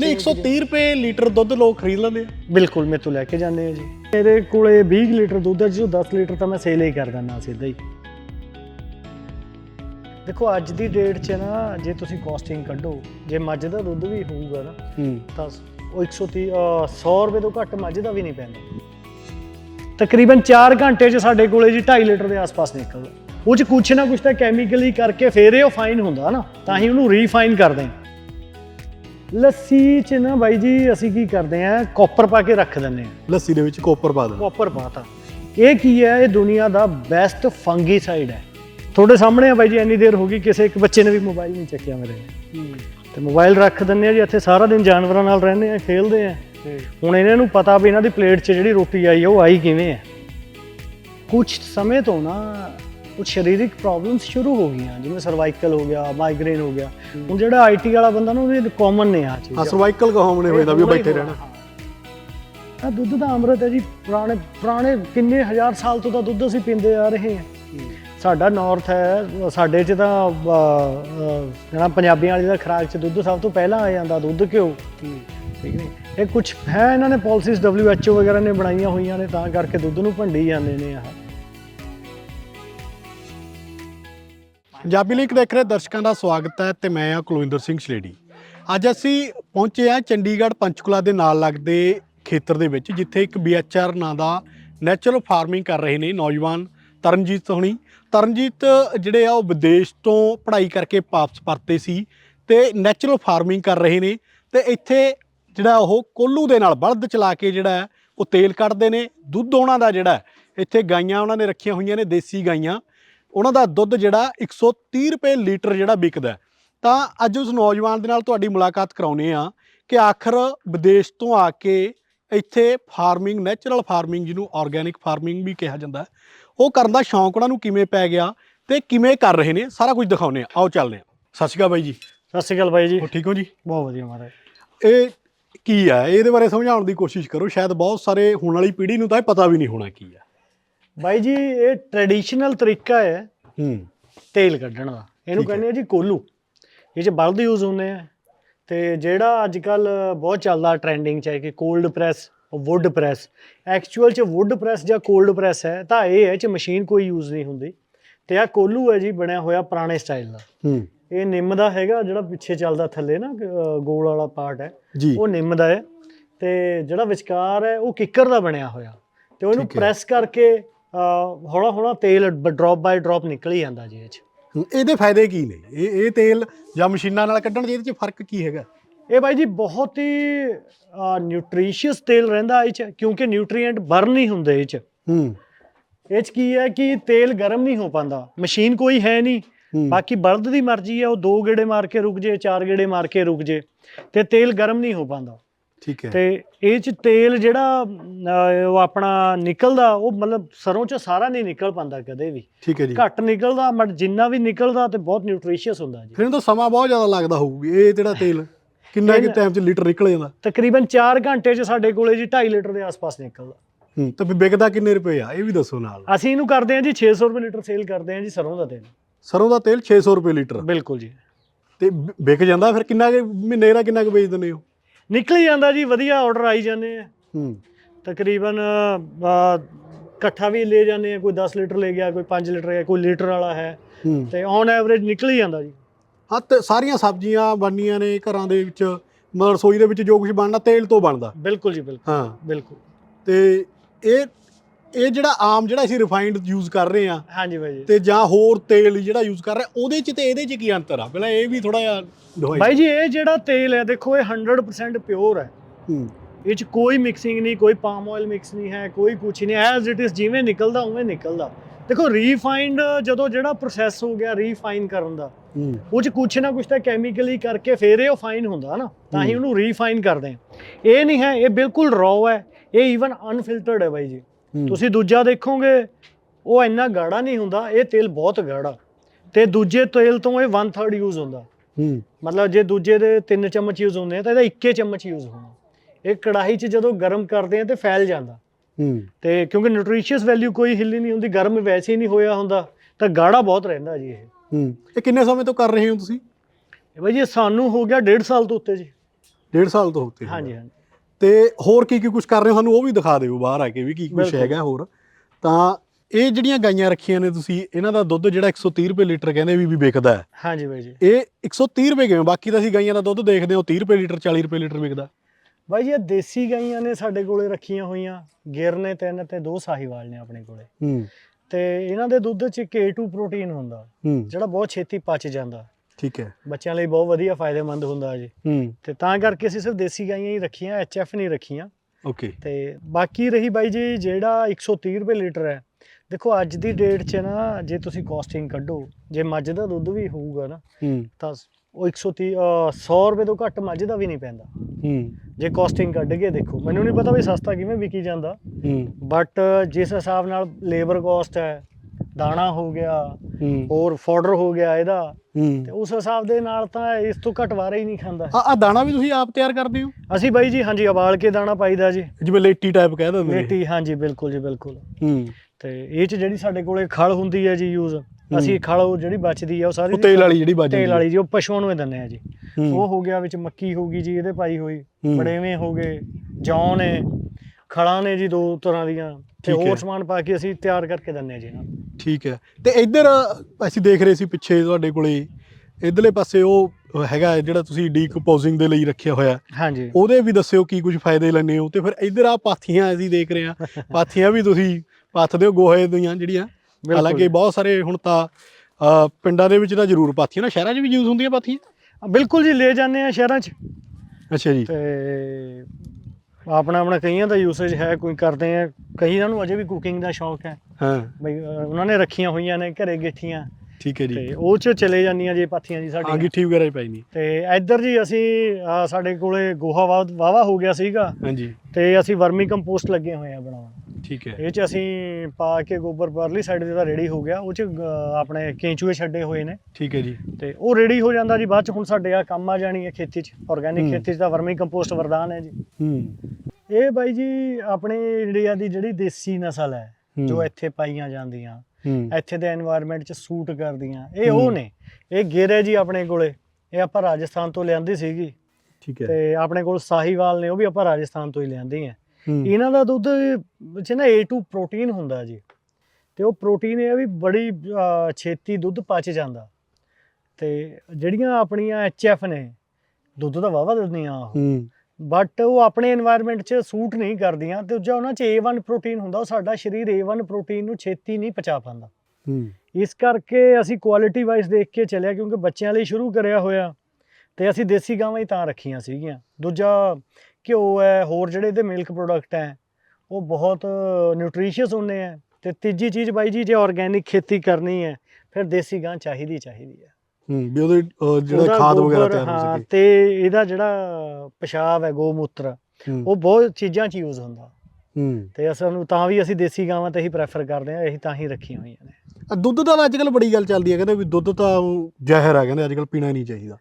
ਨਹੀਂ 130 ਰੁਪਏ ਲੀਟਰ ਦੁੱਧ ਲੋਕ ਖਰੀਦ ਲੈਂਦੇ ਆ। ਬਿਲਕੁਲ ਮੇਰੇ ਤੋਂ ਲੈ ਕੇ ਜਾਂਦੇ ਆ ਜੀ। ਮੇਰੇ ਕੋਲੇ 20 ਲੀਟਰ ਦੁੱਧ ਹੈ ਜੋ 10 ਲੀਟਰ ਤਾਂ ਮੈਂ ਸੇਲ ਹੀ ਕਰ ਦਿੰਦਾ ਸਿੱਧਾ ਹੀ। ਦੇਖੋ ਅੱਜ ਦੀ ਡੇਟ 'ਚ ਨਾ ਜੇ ਤੁਸੀਂ ਕਾਸਟਿੰਗ ਕੱਢੋ ਜੇ ਮੱਝ ਦਾ ਦੁੱਧ ਵੀ ਹੋਊਗਾ ਨਾ ਹੂੰ। ਤਾਂ ਉਹ 130 ਅਹ 100 ਰੁਪਏ ਤੋਂ ਘੱਟ ਮੱਝ ਦਾ ਵੀ ਨਹੀਂ ਪੈਂਦਾ। ਤਕਰੀਬਨ 4 ਘੰਟੇ 'ਚ ਸਾਡੇ ਕੋਲੇ ਜੀ 2.5 ਲੀਟਰ ਦੇ ਆਸ-ਪਾਸ ਨਿਕਲਦਾ। ਉਹ 'ਚ ਕੁਛ ਨਾ ਕੁਛ ਤਾਂ ਕੈਮੀਕਲੀ ਕਰਕੇ ਫੇਰ ਇਹ ਫਾਈਨ ਹੁੰਦਾ ਨਾ ਤਾਂ ਹੀ ਉਹਨੂੰ ਰੀਫਾਈਨ ਕਰਦੇ ਆ ਲੱਸੀ 'ਚ ਨਾ ਬਾਈ ਜੀ ਅਸੀਂ ਕੀ ਕਰਦੇ ਆ ਕਾਪਰ ਪਾ ਕੇ ਰੱਖ ਦਿੰਦੇ ਆ ਲੱਸੀ ਦੇ ਵਿੱਚ ਕੋਪਰ ਪਾ ਦੇਣਾ ਕਾਪਰ ਪਾਤਾ ਇਹ ਕੀ ਹੈ ਇਹ ਦੁਨੀਆ ਦਾ ਬੈਸਟ ਫੰਗੀਸਾਈਡ ਹੈ। ਤੁਹਾਡੇ ਸਾਹਮਣੇ ਆ ਬਾਈ ਜੀ ਇੰਨੀ ਦੇਰ ਹੋ ਗਈ ਕਿਸੇ ਇੱਕ ਬੱਚੇ ਨੇ ਵੀ ਮੋਬਾਈਲ ਨਹੀਂ ਚੱਕਿਆ ਮੇਰੇ ਤੇ ਮੋਬਾਈਲ ਰੱਖ ਦਿੰਦੇ ਆ ਜੀ ਇੱਥੇ ਸਾਰਾ ਦਿਨ ਜਾਨਵਰਾਂ ਨਾਲ ਰਹਿੰਦੇ ਆ ਖੇਲਦੇ ਆ ਹੁਣ ਇਹਨਾਂ ਨੂੰ ਪਤਾ ਵੀ ਇਹਨਾਂ ਦੀ ਪਲੇਟ 'ਚ ਜਿਹੜੀ ਰੋਟੀ ਆਈ ਉਹ ਆਈ ਕਿਵੇਂ ਹੈ ਕੁਝ ਸਮੇਂ ਤੋਂ ਨਾ ਕੁਝ ਸਰੀਰਕ ਪ੍ਰੋਬਲਮਸ ਸ਼ੁਰੂ ਹੋ ਗਈਆਂ ਜਿਵੇਂ ਸਰਵਾਈਕਲ ਹੋ ਗਿਆ ਮਾਈਗ੍ਰੇਨ ਹੋ ਗਿਆ। ਹੁਣ ਜਿਹੜਾ ਆਈਟੀ ਵਾਲਾ ਬੰਦਾ ਨਾ ਉਹਦੇ ਕਾਮਨ ਨੇ ਆ ਹਾਂ ਚੀਜ਼ਾਂ ਸਰਵਾਈਕਲ ਕਹਾਉਣੇ ਹੋਏ ਦਾ ਵੀ ਬੈਠੇ ਰਹਿਣਾ। ਆ ਦੁੱਧ ਦਾ ਅੰਮ੍ਰਿਤ ਹੈ ਜੀ ਪੁਰਾਣੇ ਪੁਰਾਣੇ ਕਿੰਨੇ ਹਜ਼ਾਰ ਸਾਲ ਤੋਂ ਤਾਂ ਦੁੱਧ ਅਸੀਂ ਪੀਂਦੇ ਆ ਰਹੇ ਹਾਂ। ਸਾਡਾ ਨਾਰਥ ਹੈ ਸਾਡੇ 'ਚ ਤਾਂ ਜਿਹੜਾ ਪੰਜਾਬੀਆਂ ਵਾਲੀ ਦਾ ਖਰਾਕ 'ਚ ਦੁੱਧ ਸਭ ਤੋਂ ਪਹਿਲਾਂ ਆ ਜਾਂਦਾ ਦੁੱਧ ਘਿਓ। ਠੀਕ ਨਹੀਂ? ਇਹ ਕੁਝ ਹੈ ਇਹਨਾਂ ਨੇ ਪਾਲਿਸੀਜ਼ WHO ਵਗੈਰਾ ਨੇ ਬਣਾਈਆਂ ਹੋਈਆਂ ਨੇ ਤਾਂ ਕਰਕੇ ਦੁੱਧ ਨੂੰ ਭੰਡੀ ਜਾਂਦੇ ਨੇ ਆਹ। ਪੰਜਾਬੀ ਲਿੰਕ ਦੇਖ ਰਹੇ ਦਰਸ਼ਕਾਂ ਦਾ ਸਵਾਗਤ ਹੈ ਤੇ ਮੈਂ ਹਾਂ ਕੁਲਵਿੰਦਰ ਸਿੰਘ ਛਲੇੜੀ ਅੱਜ ਅਸੀਂ ਪਹੁੰਚੇ ਹਾਂ ਚੰਡੀਗੜ੍ਹ ਪੰਚਕੁਲਾ ਦੇ ਨਾਲ ਲੱਗਦੇ ਖੇਤਰ ਦੇ ਵਿੱਚ, ਜਿੱਥੇ ਇੱਕ BHR ਨਾਂ ਦਾ ਨੈਚੁਰਲ ਫਾਰਮਿੰਗ ਕਰ ਰਹੇ ਨੇ ਨੌਜਵਾਨ ਤਰਨਜੀਤ ਹੋਣੀ ਤਰਨਜੀਤ, ਜਿਹੜੇ ਆ ਉਹ ਵਿਦੇਸ਼ ਤੋਂ ਪੜ੍ਹਾਈ ਕਰਕੇ ਵਾਪਸ ਪਰਤੇ ਸੀ ਤੇ ਨੈਚੁਰਲ ਫਾਰਮਿੰਗ ਕਰ ਰਹੇ ਨੇ ਤੇ ਇੱਥੇ ਜਿਹੜਾ ਉਹ ਕੋਲੂ ਦੇ ਨਾਲ ਬਲਦ ਚਲਾ ਕੇ ਜਿਹੜਾ ਉਹ ਤੇਲ ਕੱਢਦੇ ਨੇ, ਦੁੱਧ ਉਹਨਾਂ ਦਾ ਜਿਹੜਾ ਇੱਥੇ ਗਾਈਆਂ ਉਹਨਾਂ ਨੇ ਰੱਖੀਆਂ ਹੋਈਆਂ ਨੇ, ਦੇਸੀ ਗਾਈਆਂ। ਉਹਨਾਂ ਦਾ ਦੁੱਧ ਜਿਹੜਾ 130 ਰੁਪਏ ਲੀਟਰ ਜਿਹੜਾ ਵਿਕਦਾ। ਤਾਂ ਅੱਜ ਉਸ ਨੌਜਵਾਨ ਦੇ ਨਾਲ ਤੁਹਾਡੀ ਮੁਲਾਕਾਤ ਕਰਾਉਨੇ ਆ ਕਿ ਆਖਰ ਵਿਦੇਸ਼ ਤੋਂ ਆ ਕੇ ਇੱਥੇ ਫਾਰਮਿੰਗ ਨੈਚੁਰਲ ਫਾਰਮਿੰਗ ਜਿਹਨੂੰ ਆਰਗੇਨਿਕ ਫਾਰਮਿੰਗ ਵੀ ਕਿਹਾ ਜਾਂਦਾ ਉਹ ਕਰਨ ਦਾ ਸ਼ੌਂਕ ਉਹਨਾਂ ਨੂੰ ਕਿਵੇਂ ਪੈ ਗਿਆ ਤੇ ਕਿਵੇਂ ਕਰ ਰਹੇ ਨੇ ਸਾਰਾ ਕੁਝ ਦਿਖਾਉਨੇ ਆ ਆਓ ਚੱਲਦੇ ਆ ਸਤਿ ਸ਼੍ਰੀ ਅਕਾਲ ਬਾਈ ਜੀ। ਸਤਿ ਸ਼੍ਰੀ ਅਕਾਲ ਬਾਈ ਜੀ। ਹੋ ਠੀਕ ਹੋ ਜੀ? ਬਹੁਤ ਵਧੀਆ ਮਹਾਰਾਜ। ਇਹ ਕੀ ਆ ਇਹਦੇ ਬਾਰੇ ਸਮਝਾਉਣ ਦੀ ਕੋਸ਼ਿਸ਼ ਕਰੋ। ਸ਼ਾਇਦ ਬਹੁਤ ਸਾਰੇ ਹੁਣ ਵਾਲੀ ਪੀੜ੍ਹੀ ਨੂੰ ਤਾਂ ਇਹ ਪਤਾ ਵੀ ਨਹੀਂ ਹੋਣਾ ਕੀ ਆ ਬਾਈ ਜੀ ਇਹ ਟ੍ਰੈਡੀਸ਼ਨਲ ਤਰੀਕਾ ਹੈ ਹੂੰ। ਤੇਲ ਕੱਢਣ ਦਾ। ਇਹਨੂੰ। ਕਹਿੰਦੇ ਆ ਜੀ ਕੋਲੂ। ਇਹ ਚ ਬਲਦ ਯੂਜ਼ ਹੁੰਦੇ ਆ। ਤੇ ਜਿਹੜਾ ਅੱਜ ਕੱਲ ਬਹੁਤ ਚੱਲਦਾ ਟ੍ਰੈਂਡਿੰਗ ਚ ਹੈ ਕਿ cold press wood press actual ਚ ਵੁੱਡ ਪ੍ਰੈਸ ਜਾਂ ਕੋਲਡ ਪ੍ਰੈਸ ਹੈ ਤਾਂ ਇਹ ਹੈ ਚ ਮਸ਼ੀਨ ਕੋਈ ਯੂਜ਼ ਨਹੀਂ ਹੁੰਦੀ। ਤੇ ਆ ਕੋਲੂ ਹੈ ਜੀ ਬਣਿਆ ਹੋਇਆ ਪੁਰਾਣੇ ਸਟਾਈਲ ਦਾ। ਹੂੰ। ਇਹ ਨਿੰਮ ਦਾ ਹੈਗਾ ਜਿਹੜਾ ਪਿੱਛੇ ਚੱਲਦਾ ਥੱਲੇ ਨਾ ਗੋਲ ਵਾਲਾ ਪਾਰਟ ਹੈ। ਉਹ ਨਿੰਮ ਦਾ ਹੈ। ਤੇ ਜਿਹੜਾ ਵਿਚਕਾਰ ਹੈ ਉਹ ਕਿੱਕਰ ਦਾ ਬਣਿਆ ਹੋਇਆ। ਤੇ ਉਹਨੂੰ। ਪ੍ਰੈਸ ਕਰਕੇ ਹੌਲਾ ਹੌਲਾ ਤੇਲ ਡ੍ਰੌਪ ਬਾਈ ਡ੍ਰੌਪ ਨਿਕਲ ਹੀ ਜਾਂਦਾ ਜੀ ਇਹ 'ਚ ਇਹਦੇ ਫਾਇਦੇ ਕੀ ਨੇ? ਇਹ ਇਹ ਤੇਲ ਜਾਂ ਮਸ਼ੀਨਾਂ ਨਾਲ ਕੱਢਣ ਦੇ ਇਹਦੇ ਚ ਫ਼ਰਕ ਕੀ ਹੈਗਾ? ਇਹ ਬਾਈ ਜੀ ਬਹੁਤ ਹੀ ਨਿਊਟ੍ਰੀਸ਼ੀਅਸ ਤੇਲ ਰਹਿੰਦਾ ਇਹ 'ਚ ਕਿਉਂਕਿ ਨਿਊਟ੍ਰੀਐਂਟ ਬਰਨ ਨਹੀਂ ਹੁੰਦੇ ਇਹ 'ਚ। ਹੂੰ। ਇਹ 'ਚ ਕੀ ਹੈ ਕਿ ਤੇਲ ਗਰਮ ਨਹੀਂ ਹੋ ਪਾਉਂਦਾ। ਮਸ਼ੀਨ ਕੋਈ ਹੈ ਨਹੀਂ। ਬਾਕੀ ਬਲਦ ਦੀ ਮਰਜ਼ੀ ਹੈ ਉਹ ਦੋ ਗੇੜੇ ਮਾਰ ਕੇ ਰੁਕ ਜੇ ਚਾਰ ਗੇੜੇ ਮਾਰ ਕੇ ਰੁਕ ਜੇ ਤੇ ਤੇਲ ਗਰਮ ਨਹੀਂ ਹੋ ਪਾਉਂਦਾ। ਠੀਕ ਹੈ। ਤੇ ਇਹ ਚ ਤੇਲ ਜਿਹੜਾ ਅਹ, ਉਹ ਆਪਣਾ ਨਿਕਲਦਾ ਉਹ ਮਤਲਬ ਸਰੋਂ ਚ ਸਾਰਾ ਨਹੀਂ ਨਿਕਲ ਪਾਉਂਦਾ ਕਦੇ ਵੀ। ਠੀਕ ਹੈ ਜੀ। ਘੱਟ ਨਿਕਲਦਾ ਬਟ ਜਿੰਨਾ ਵੀ ਨਿਕਲਦਾ ਤੇ ਬਹੁਤ ਨਿਊਟ੍ਰੀਸ਼ੀਅਸ ਹੁੰਦਾ ਜੀ। ਫਿਰ ਇਹਨੂੰ ਤਾਂ ਸਮਾਂ ਬਹੁਤ ਜ਼ਿਆਦਾ ਲੱਗਦਾ ਹੋਊਗੀ ਇਹ ਜਿਹੜਾ ਤੇਲ ਕਿੰਨਾ ਕਿ ਟਾਈਮ ਚ ਲੀਟਰ ਨਿਕਲ ਜਾਂਦਾ? ਤਕਰੀਬਨ 4 ਘੰਟੇ ਚ ਸਾਡੇ ਕੋਲੇ ਜੀ 2.5 ਲੀਟਰ ਦੇ ਆਸ-ਪਾਸ ਨਿਕਲਦਾ। ਹੂੰ ਤੇ ਵੀ ਵਿਕਦਾ ਕਿੰਨੇ ਰੁਪਏ ਆ? ਇਹ ਵੀ ਦੱਸੋ ਨਾਲ। ਅਸੀਂ ਇਹਨੂੰ ਕਰਦੇ ਹਾਂ ਜੀ 600 ਰੁਪਏ ਲੀਟਰ ਸੇਲ ਕਰਦੇ ਹਾਂ ਜੀ ਸਰੋਂ ਦਾ ਤੇਲ। ਸਰੋਂ ਦਾ ਤੇਲ 600 ਰੁਪਏ ਲੀਟਰ। ਬਿਲਕੁਲ ਜੀ। ਤੇ ਵਿਕ ਜਾਂਦਾ ਫਿਰ ਕਿੰਨਾ ਕੁ ਮਹੀਨੇ ਦਾ ਕਿੰਨਾ ਕੁ ਵੇਚ ਦਿੰਦੇ ਹੋ? ਨਿਕਲ ਹੀ ਜਾਂਦਾ ਜੀ ਵਧੀਆ ਆਰਡਰ ਆਈ ਜਾਂਦੇ ਆ। ਹੂੰ। ਤਕਰੀਬਨ ਇਕੱਠਾ ਵੀ ਲੈ ਜਾਂਦੇ ਆ ਕੋਈ 10 ਲੀਟਰ ਲੈ ਗਿਆ ਕੋਈ 5 ਲੀਟਰ ਹੈ ਕੋਈ ਲੀਟਰ ਵਾਲਾ ਹੈ। ਤੇ ਔਨ ਐਵਰੇਜ ਨਿਕਲ ਹੀ ਜਾਂਦਾ ਜੀ। ਹਾਂ ਤੇ ਸਾਰੀਆਂ ਸਬਜ਼ੀਆਂ ਬਣਨੀਆਂ ਨੇ ਘਰਾਂ ਦੇ ਵਿੱਚ ਮਤਲਬ ਰਸੋਈ ਦੇ ਵਿੱਚ ਜੋ ਕੁਝ ਬਣਨਾ ਤੇਲ ਤੋਂ ਬਣਦਾ। ਬਿਲਕੁਲ ਜੀ ਬਿਲਕੁਲ। ਹਾਂ। ਬਿਲਕੁਲ। ਤੇ ਇਹ ਇਹ ਜਿਹੜਾ ਆਮ ਜਿਹੜਾ ਅਸੀਂ ਰਿਫਾਈਨਡ ਯੂਜ਼ ਕਰ ਰਹੇ ਆ ਹਾਂਜੀ ਜੀ। ਤੇ ਜਾਂ ਹੋਰ ਤੇਲ ਜਿਹੜਾ ਯੂਜ਼ ਕਰ ਰਹੇ ਉਹਦੇ ਚ ਤੇ ਇਹਦੇ ਚ ਕੀ ਅੰਤਰ ਆ? ਪਹਿਲਾਂ ਇਹ ਵੀ ਥੋੜਾ ਜਿਹਾ ਬਾਈ ਜੀ ਇਹ ਜਿਹੜਾ ਤੇਲ ਹੈ ਦੇਖੋ ਇਹ 100% ਪਿਓਰ ਹੈ। ਹੂੰ। ਇਹ ਚ ਕੋਈ ਮਿਕਸਿੰਗ ਨਹੀਂ ਕੋਈ ਪਾਮ ਆਇਲ ਮਿਕਸ ਨਹੀਂ ਹੈ ਕੋਈ ਕੁਝ ਨਹੀਂ। ਐਜ਼ ਇਟ ਇਜ਼ ਜਿਵੇਂ ਨਿਕਲਦਾ ਉਵੇਂ ਨਿਕਲਦਾ। ਦੇਖੋ ਰੀਫਾਈਨਡ ਜਦੋਂ ਜਿਹੜਾ ਪ੍ਰੋਸੈਸ ਹੋ ਗਿਆ ਰੀਫਾਈਨ ਕਰਨ ਦਾ ਉਹ ਚ ਕੁਛ ਨਾ ਕੁਛ ਤਾਂ ਕੈਮੀਕਲੀ ਕਰਕੇ ਫੇਰ ਇਹ ਫਾਈਨ ਹੁੰਦਾ ਨਾ ਤਾਂ ਹੀ। ਉਹਨੂੰ ਰੀਫਾਈਨ ਕਰਦੇ ਆ ਇਹ ਨਹੀਂ ਹੈ ਇਹ ਬਿਲਕੁਲ ਰॉ ਹੈ ਇਹ ਈਵਨ ਅਨਫਿਲਟਰਡ ਹੈ ਬਾਈ ਜੀ। ਤੁਸੀਂ ਦੂਜਾ ਦੇਖੋਗੇ ਉਹ ਇੰਨਾ ਗਾੜਾ ਨਹੀਂ ਹੁੰਦਾ ਇਹ ਤੇਲ ਬਹੁਤ ਗਾੜਾ। ਤੇ ਦੂਜੇ ਤੇਲ ਤੋਂ ਇਹ 1/3 ਯੂਜ਼ ਹੁੰਦਾ। ਹੂੰ। ਮਤਲਬ ਜੇ ਦੂਜੇ ਦੇ 3 ਚਮਚ ਯੂਜ਼ ਹੁੰਦੇ ਆ ਤਾਂ ਇਹਦਾ ਇੱਕੇ ਚਮਚ ਯੂਜ਼ ਹੋਣਾ। ਇਹ ਕੜਾਹੀ 'ਚ ਜਦੋਂ ਗਰਮ ਕਰਦੇ ਆ ਤੇ ਫੈਲ ਜਾਂਦਾ। ਹੂੰ। ਤੇ ਕਿਉਂਕਿ ਨਿਊਟ੍ਰੀਸ਼ੀਅਸ ਵੈਲਿਊ ਕੋਈ ਹਿੱਲੀ ਨਹੀਂ ਹੁੰਦੀ ਗਰਮ ਵੈਸੇ ਹੀ ਨਹੀਂ ਹੋਇਆ ਹੁੰਦਾ ਤਾਂ ਗਾੜਾ ਬਹੁਤ ਰਹਿੰਦਾ ਜੀ ਇਹ। ਹੂੰ। ਇਹ ਕਿੰਨੇ ਸਮੇਂ ਤੋਂ ਕਰ ਰਹੇ ਹੋ ਤੁਸੀਂ? ਇਹ ਬਾਈ ਜੀ ਸਾਨੂੰ ਹੋ ਗਿਆ 1.5 ਸਾਲ ਤੋਂ ਉੱਤੇ ਜੀ। ਡੇਢ ਸਾਲ ਤੋਂ ਉੱਤੇ ਹਾਂਜੀ ਹਾਂਜੀ। ਤੇ ਹੋਰ ਕੀ ਕੀ ਕੁਝ ਕਰ ਰਹੇ ਹੋ? ਸਾਨੂੰ ਉਹ ਵੀ ਦਿਖਾ ਦਿਓ ਬਾਹਰ ਆ ਕੇ ਵੀ ਕੀ ਕੁਝ। ਹੈਗਾ ਹੋਰ। ਤਾਂ ਇਹ ਜਿਹੜੀਆਂ ਗਾਈਆਂ ਰੱਖੀਆਂ ਨੇ ਤੁਸੀਂ ਇਹਨਾਂ ਦਾ ਦੁੱਧ ਜਿਹੜਾ 130 ਰੁਪਏ ਲੀਟਰ ਕਹਿੰਦੇ ਵੀ ਵੀ ਵਿਕਦਾ ਹੈ। ਹਾਂਜੀ ਬਾਈ ਜੀ। ਇਹ 130 ਰੁਪਏ ਕਿਵੇਂ? ਬਾਕੀ ਤਾਂ ਅਸੀਂ ਗਾਈਆਂ ਦਾ ਦੁੱਧ ਦੇਖਦੇ ਹਾਂ 30 ਰੁਪਏ ਲੀਟਰ 40 ਰੁਪਏ ਲੀਟਰ ਵਿਕਦਾ। ਬਾਈ ਜੀ ਇਹ ਦੇਸੀ ਗਾਈਆਂ ਨੇ ਸਾਡੇ ਕੋਲੇ ਰੱਖੀਆਂ ਹੋਈਆਂ। ਗਿਰ ਨੇ ਤਿੰਨ ਤੇ ਦੋ ਸਾਹੀਵਾਲ ਨੇ ਆਪਣੇ ਕੋਲੇ। ਹੂੰ। ਤੇ ਇਹਨਾਂ ਦੇ ਦੁੱਧ 'ਚ K2 ਪ੍ਰੋਟੀਨ ਹੁੰਦਾ। ਜਿਹੜਾ ਬਹੁਤ ਛੇਤੀ ਪਚ ਜਾਂਦਾ। ਠੀਕ ਹੈ। ਬੱਚਿਆਂ ਲਈ ਬਹੁਤ ਵਧੀਆ ਫਾਇਦੇਮੰਦ ਹੁੰਦਾ ਜੀ। ਹੂੰ। ਤੇ ਤਾਂ ਕਰਕੇ ਅਸੀਂ ਸਿਰਫ ਦੇਸੀ ਗਾਈਆਂ ਹੀ ਰੱਖੀਆਂ ਐਚਐਫ ਨਹੀਂ ਰੱਖੀਆਂ। ਓਕੇ। ਤੇ ਬਾਕੀ ਰਹੀ ਬਾਈ ਜੀ ਜਿਹੜਾ 130 ਰੁਪਏ ਲੀਟਰ ਹੈ। ਦੇਖੋ ਅੱਜ ਦੀ ਡੇਟ 'ਚ ਨਾ ਜੇ ਤੁਸੀਂ ਕਾਸਟਿੰਗ ਕੱਢੋ ਜੇ ਮੱਝ ਦਾ ਦੁੱਧ ਵੀ ਹੋਊਗਾ ਨਾ ਹੂੰ। ਤਾਂ ਉਹ 130 ਅ, 100 ਰੁਪਏ ਤੋਂ ਘੱਟ ਮੱਝ ਦਾ ਵੀ ਨਹੀਂ ਪੈਂਦਾ। ਹੂੰ। ਜੇ ਕਾਸਟਿੰਗ ਕੱਢ ਕੇ ਦੇਖੋ ਮੈਨੂੰ ਨਹੀਂ ਪਤਾ ਵੀ ਸਸਤਾ ਕਿਵੇਂ ਵਿਕੀ ਜਾਂਦਾ। ਹੂੰ। ਬਟ ਜਿਸ ਹਿਸਾਬ ਨਾਲ ਲੇਬਰ ਕਾਸਟ ਹੈ ਦਾਣਾ ਹੋ ਗਿਆ ਹੂੰ। ਹੋਰ ਫਾਡਰ ਹੋ ਗਿਆ ਇਹਦਾ ਹੂੰ। ਤੇ ਉਸ ਹਿਸਾਬ ਦੇ ਨਾਲ ਤਾਂ ਇਸ ਤੋਂ ਘੱਟ ਵਾਰਾ ਹੀ ਨਹੀਂ ਖਾਂਦਾ। ਆ ਆ ਦਾਣਾ ਵੀ ਤੁਸੀਂ ਆਪ ਤਿਆਰ ਕਰਦੇ ਹੋ? ਅਸੀਂ ਬਾਈ ਜੀ ਹਾਂਜੀ ਉਬਾਲ ਕੇ ਦਾਣਾ ਪਾਈਦਾ ਜੀ। ਜਿਵੇਂ ਲੇਟੀ ਟਾਈਪ ਕਹਿ ਦਿੰਦੇ ਨੇ। ਲੇਟੀ ਹਾਂਜੀ ਬਿਲਕੁਲ ਜੀ ਬਿਲਕੁਲ। ਹੂੰ। ਤੇ ਇਹ ਚ ਜਿਹੜੀ ਸਾਡੇ ਕੋਲੇ ਖਲ ਹੁੰਦੀ ਹੈ ਜੀ ਯੂਜ਼ ਅਸੀਂ ਖਲ ਉਹ ਜਿਹੜੀ ਬਚਦੀ ਆ ਉਹ ਸਾਰੀ ਉਹ ਤੇਲ ਵਾਲੀ ਜਿਹੜੀ ਬਾਜੀ ਤੇਲ ਵਾਲੀ ਜੀ ਉਹ ਪਸ਼ੂਆਂ ਨੂੰ ਹੀ ਦਿੰਦੇ ਆ ਜੀ। ਹੂੰ। ਉਹ ਹੋ ਗਿਆ ਵਿੱਚ ਮੱਕੀ ਹੋਗੀ ਜੀ ਇਹਦੇ ਪਾਈ ਹੋਈ। ਹੂੰ। ਬੜੇਵੇਂ ਹੋ ਗਏ ਜੌਂ ਨੇ ਖਲਾਂ ਨੇ ਜੀ ਦੋ ਤਰ੍ਹਾਂ ਦੀਆਂ ਤੇ ਠੀਕ ਹੈ। ਹੋਰ ਸਮਾਨ ਪਾ ਕੇ ਅਸੀਂ ਤਿਆਰ ਕਰਕੇ ਦਿੰਦੇ ਜੀ ਇਹਨਾਂ ਨੂੰ ਠੀਕ ਹੈ। ਤੇ ਇੱਧਰ ਅਸੀਂ ਦੇਖ ਰਹੇ ਸੀ ਪਿੱਛੇ ਤੁਹਾਡੇ ਕੋਲੇ ਇਧਰਲੇ ਪਾਸੇ ਉਹ ਹੈਗਾ ਹੈ ਜਿਹੜਾ ਤੁਸੀਂ ਡੀਕੰਪੋਜ਼ਿੰਗ ਦੇ ਲਈ ਰੱਖਿਆ ਹੋਇਆ। ਹਾਂਜੀ। ਉਹਦੇ ਵੀ ਦੱਸਿਓ ਕੀ ਕੁਝ ਫਾਇਦੇ ਲੈਣੇ ਹੋ। ਤੇ ਫਿਰ ਇੱਧਰ ਆ ਪਾਥੀਆਂ ਅਸੀਂ ਦੇਖ ਰਹੇ ਹਾਂ। ਪਾਥੀਆਂ ਵੀ ਤੁਸੀਂ ਪੱਥਦੇ ਹੋ ਗੋਹੇ ਦੀਆਂ ਜਿਹੜੀਆਂ। ਬਿਲਕੁਲ। ਹਾਲਾਂਕਿ ਬਹੁਤ ਸਾਰੇ ਹੁਣ ਤਾਂ ਪਿੰਡਾਂ ਦੇ ਵਿੱਚ ਤਾਂ ਜ਼ਰੂਰ ਪਾਥੀਆਂ ਨਾ ਸ਼ਹਿਰਾਂ 'ਚ ਵੀ ਯੂਜ਼ ਹੁੰਦੀਆਂ ਪਾਥੀਆਂ? ਬਿਲਕੁਲ ਜੀ ਲੈ ਜਾਂਦੇ ਆ ਸ਼ਹਿਰਾਂ 'ਚ। ਅੱਛਾ ਜੀ। ਤੇ ਆਪਣਾ ਆਪਣਾ ਕਈਆਂ ਦਾ ਯੂਸੇਜ ਹੈ ਕੋਈ ਕਰਦੇ ਆ। ਕਈਆਂ ਨੂੰ ਅਜੇ ਵੀ ਕੁਕਿੰਗ ਦਾ ਸ਼ੌਕ ਹੈ। ਹਾਂ। ਬਈ ਅ, ਉਹਨਾਂ ਨੇ ਰੱਖੀਆਂ ਹੋਈਆਂ ਨੇ ਘਰੇ ਗਿੱਠੀਆਂ। ਠੀਕ ਹੈ ਜੀ। ਤੇ ਉਹ 'ਚ ਚਲੇ ਜਾਂਦੀਆਂ ਜੀ ਪਾਥੀਆਂ ਜੀ ਸਾਡੀਆਂ ਗਿੱਠੀ ਵਗੈਰਾ ਹੀ ਪਾਈ ਨਹੀਂ ਤੇ ਇੱਧਰ ਜੀ ਅਸੀਂ ਸਾਡੇ ਕੋਲੇ ਗੋਹਾ ਵਾਵਾ ਹੋ ਗਿਆ ਸੀਗਾ। ਹਾਂਜੀ। ਤੇ ਅਸੀਂ ਵਰਮੀ ਕੰਪੋਸਟ ਲੱਗੇ ਹੋਏ ਆ ਬਣਾਉਣ। ਠੀਕ ਹੈ। ਇਹ ਚ ਅਸੀਂ ਪਾ ਕੇ ਗੋਬਰ ਪਰਲੀ ਸਾਈਡ ਤੇ ਤਾਂ ਰੈਡੀ ਹੋ ਗਿਆ। ਉਹ ਚ ਆਪਣੇ ਕੇਂਚੂਏ ਛੱਡੇ ਹੋਏ ਨੇ। ਠੀਕ ਹੈ ਜੀ। ਤੇ ਉਹ ਰੈਡੀ ਹੋ ਜਾਂਦਾ ਜੀ। ਬਾਅਦ ਚ ਹੁਣ ਸਾਡੇ ਆ ਕੰਮ ਆ ਜਾਣੀ ਹੈ ਖੇਤੀ ਚ। ਆਰਗੈਨਿਕ ਖੇਤੀ ਚ ਤਾਂ ਵਰਮੀ ਕੰਪੋਸਟ ਵਰਦਾਨ ਹੈ ਜੀ। ਹੂੰ। ਇਹ ਬਾਈ ਜੀ ਆਪਣੇ ਇੰਡੀਆ ਦੀ ਜਿਹੜੀ ਦੇਸੀ ਨਸਲ ਹੈ ਜੋ ਇੱਥੇ ਪਾਈਆਂ ਜਾਂਦੀਆਂ ਹੂੰ। ਇੱਥੇ ਦੇ এনवायरमेंਟ ਚ ਸੂਟ ਕਰਦੀਆਂ ਇਹ ਉਹ ਨੇ। ਇਹ ਗੇਰੇ ਜੀ ਆਪਣੇ ਕੋਲੇ। ਇਹ ਆਪਾਂ ਰਾਜਸਥਾਨ ਤੋਂ ਲਿਆਂਦੀ ਸੀਗੀ। ਠੀਕ ਹੈ। ਤੇ ਆਪਣੇ ਕੋਲ ਸਾਹੀਵਾਲ ਨੇ ਉਹ ਵੀ ਆਪਾਂ ਰਾਜਸਥਾਨ ਤੋਂ ਹੀ ਲਿਆਂਦੀ ਹੈ। ਇਹਨਾਂ ਦਾ ਦੁੱਧ ਚ ਨਾ A2 ਪ੍ਰੋਟੀਨ ਹੁੰਦਾ ਜੀ। ਤੇ ਉਹ ਪ੍ਰੋਟੀਨ ਇਹ ਵੀ ਬੜੀ ਛੇਤੀ ਦੁੱਧ ਪਚ ਜਾਂਦਾ। ਤੇ ਜਿਹੜੀਆਂ ਆਪਣੀਆਂ HF ਨੇ ਦੁੱਧ ਤਾਂ ਵਾਵਾ ਦਿੰਦੀਆਂ ਉਹ। ਬਟ ਉਹ ਆਪਣੇ এনवायरमेंट 'ਚ ਸੂਟ ਨਹੀਂ ਕਰਦੀਆਂ ਤੇ ਦੂਜਾ ਉਹਨਾਂ 'ਚ A1 ਪ੍ਰੋਟੀਨ ਹੁੰਦਾ ਉਹ ਸਾਡਾ ਸਰੀਰ A1 ਪ੍ਰੋਟੀਨ ਨੂੰ ਛੇਤੀ ਨਹੀਂ ਪਚਾ ਪਾਉਂਦਾ। ਇਸ ਕਰਕੇ ਅਸੀਂ ਕੁਆਲਿਟੀ ਵਾਈਜ਼ ਦੇਖ ਕੇ ਚੱਲਿਆ ਕਿਉਂਕਿ ਬੱਚਿਆਂ ਲਈ ਸ਼ੁਰੂ ਕਰਿਆ ਹੋਇਆ। ਤੇ ਅਸੀਂ ਦੇਸੀ ਗਾਵਾਂ ਹੀ ਤਾਂ ਰੱਖੀਆਂ ਸੀਗੀਆਂ। ਦੂਜਾ ਘਿਓ ਹੈ ਹੋਰ ਜਿਹੜੇ ਇਹਦੇ ਮਿਲਕ ਪ੍ਰੋਡਕਟ ਹੈ ਉਹ ਬਹੁਤ ਨਿਊਟ੍ਰੀਸ਼ੀਅਸ ਹੁੰਦੇ ਆ ਤੇ ਤੀਜੀ ਚੀਜ਼ ਬਾਈ ਜੀ ਜੇ ਆਰਗੈਨਿਕ ਖੇਤੀ ਕਰਨੀ ਹੈ ਫਿਰ ਦੇਸੀ ਗਾਂ ਚਾਹੀਦੀ ਚਾਹੀਦੀ ਹੈ। ਹੂੰ ਵੀ ਉਹਦੇ ਜਿਹੜਾ ਖਾਦ ਵਗੈਰਾ ਤਿਆਰ ਹੋ ਹਾਂ ਸਕੇ। ਤੇ ਇਹਦਾ ਜਿਹੜਾ ਪਿਸ਼ਾਬ ਹੈ ਗੋਮੂਤਰ ਹੂੰ। ਉਹ ਬਹੁਤ ਚੀਜ਼ਾਂ 'ਚ ਯੂਜ਼ ਹੁੰਦਾ। ਹੂੰ। ਤੇ ਅਸਾਂ ਨੂੰ ਤਾਂ ਵੀ ਅਸੀਂ ਦੇਸੀ ਗਾਵਾਂ ਤੇ ਹੀ ਪ੍ਰੈਫਰ ਕਰਦੇ ਹਾਂ ਇਹੀ ਤਾਂ ਹੀ ਰੱਖੀਆਂ ਹੋਈਆਂ ਨੇ। ਆ ਦੁੱਧ ਦਾ ਅੱਜ ਕੱਲ ਬੜੀ ਗੱਲ ਚੱਲਦੀ ਹੈ ਕਹਿੰਦੇ ਵੀ ਦੁੱਧ ਤਾਂ ਜ਼ਹਿਰ ਆ ਕਹਿੰਦੇ ਅੱਜ ਕੱਲ ਪੀਣਾ ਨਹੀਂ ਚਾਹੀਦਾ।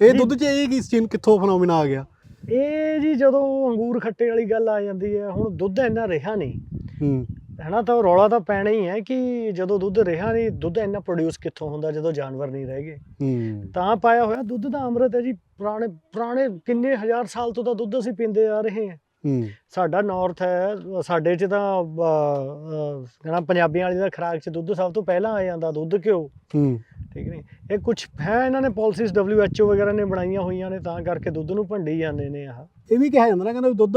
ਇਹ। ਦੁੱਧ 'ਚ ਇਹ ਕੀ ਸੀਨ ਕਿੱਥੋਂ ਫਨੋਮੀਨਾ ਆ ਗਿਆ? ਇਹ ਜੀ ਜਦੋਂ ਅੰਗੂਰ ਖੱਟੇ ਵਾਲੀ ਗੱਲ ਆ ਜਾਂਦੀ ਹੈ ਹੁਣ ਦੁੱਧ ਇੰਨਾ ਰਿਹਾ ਨਹੀਂ। ਹੂੰ। ਹੈਨਾ ਤਾਂ ਰੌਲਾ ਤਾਂ ਪੈਣਾ ਹੀ ਹੈ ਕਿ ਜਦੋਂ ਦੁੱਧ ਰਿਹਾ ਨਹੀਂ ਦੁੱਧ ਇੰਨਾ ਪ੍ਰੋਡਿਊਸ ਕਿੱਥੋਂ ਹੁੰਦਾ ਜਦੋਂ ਜਾਨਵਰ ਨਹੀਂ ਰਹਿ ਗਏ? ਹੂੰ। ਤਾਂ ਪਾਇਆ ਹੋਇਆ ਦੁੱਧ ਦਾ ਅੰਮ੍ਰਿਤ ਹੈ ਜੀ ਪੁਰਾਣੇ ਪੁਰਾਣੇ ਕਿੰਨੇ ਹਜ਼ਾਰ ਸਾਲ ਤੋਂ ਤਾਂ ਦੁੱਧ ਅਸੀਂ ਪੀਂਦੇ ਆ ਰਹੇ ਹਾਂ। ਹੂੰ। ਸਾਡਾ ਨਾਰਥ ਹੈ ਸਾਡੇ 'ਚ ਤਾਂ ਕਹਿੰਦਾ ਪੰਜਾਬੀਆਂ ਵਾਲੀ ਦਾ ਖਰਾਕ 'ਚ ਦੁੱਧ ਸਭ ਤੋਂ ਪਹਿਲਾਂ ਆ ਜਾਂਦਾ ਦੁੱਧ ਘਿਓ। ਹੂੰ। ਠੀਕ ਨਹੀਂ ਇਹ ਕੁਝ ਹੈ ਇਹਨਾਂ ਨੇ ਪਾਲਿਸੀਜ਼ WHO ਵਗੈਰਾ ਨੇ ਬਣਾਈਆਂ ਹੋਈਆਂ ਨੇ ਤਾਂ ਕਰਕੇ ਦੁੱਧ ਨੂੰ ਭੰਡੀ ਜਾਂਦੇ ਨੇ ਆਹ। ਇਹ ਵੀ ਕਿਹਾ ਜਾਂਦਾ ਨਾ ਕਹਿੰਦਾ ਵੀ ਦੁੱਧ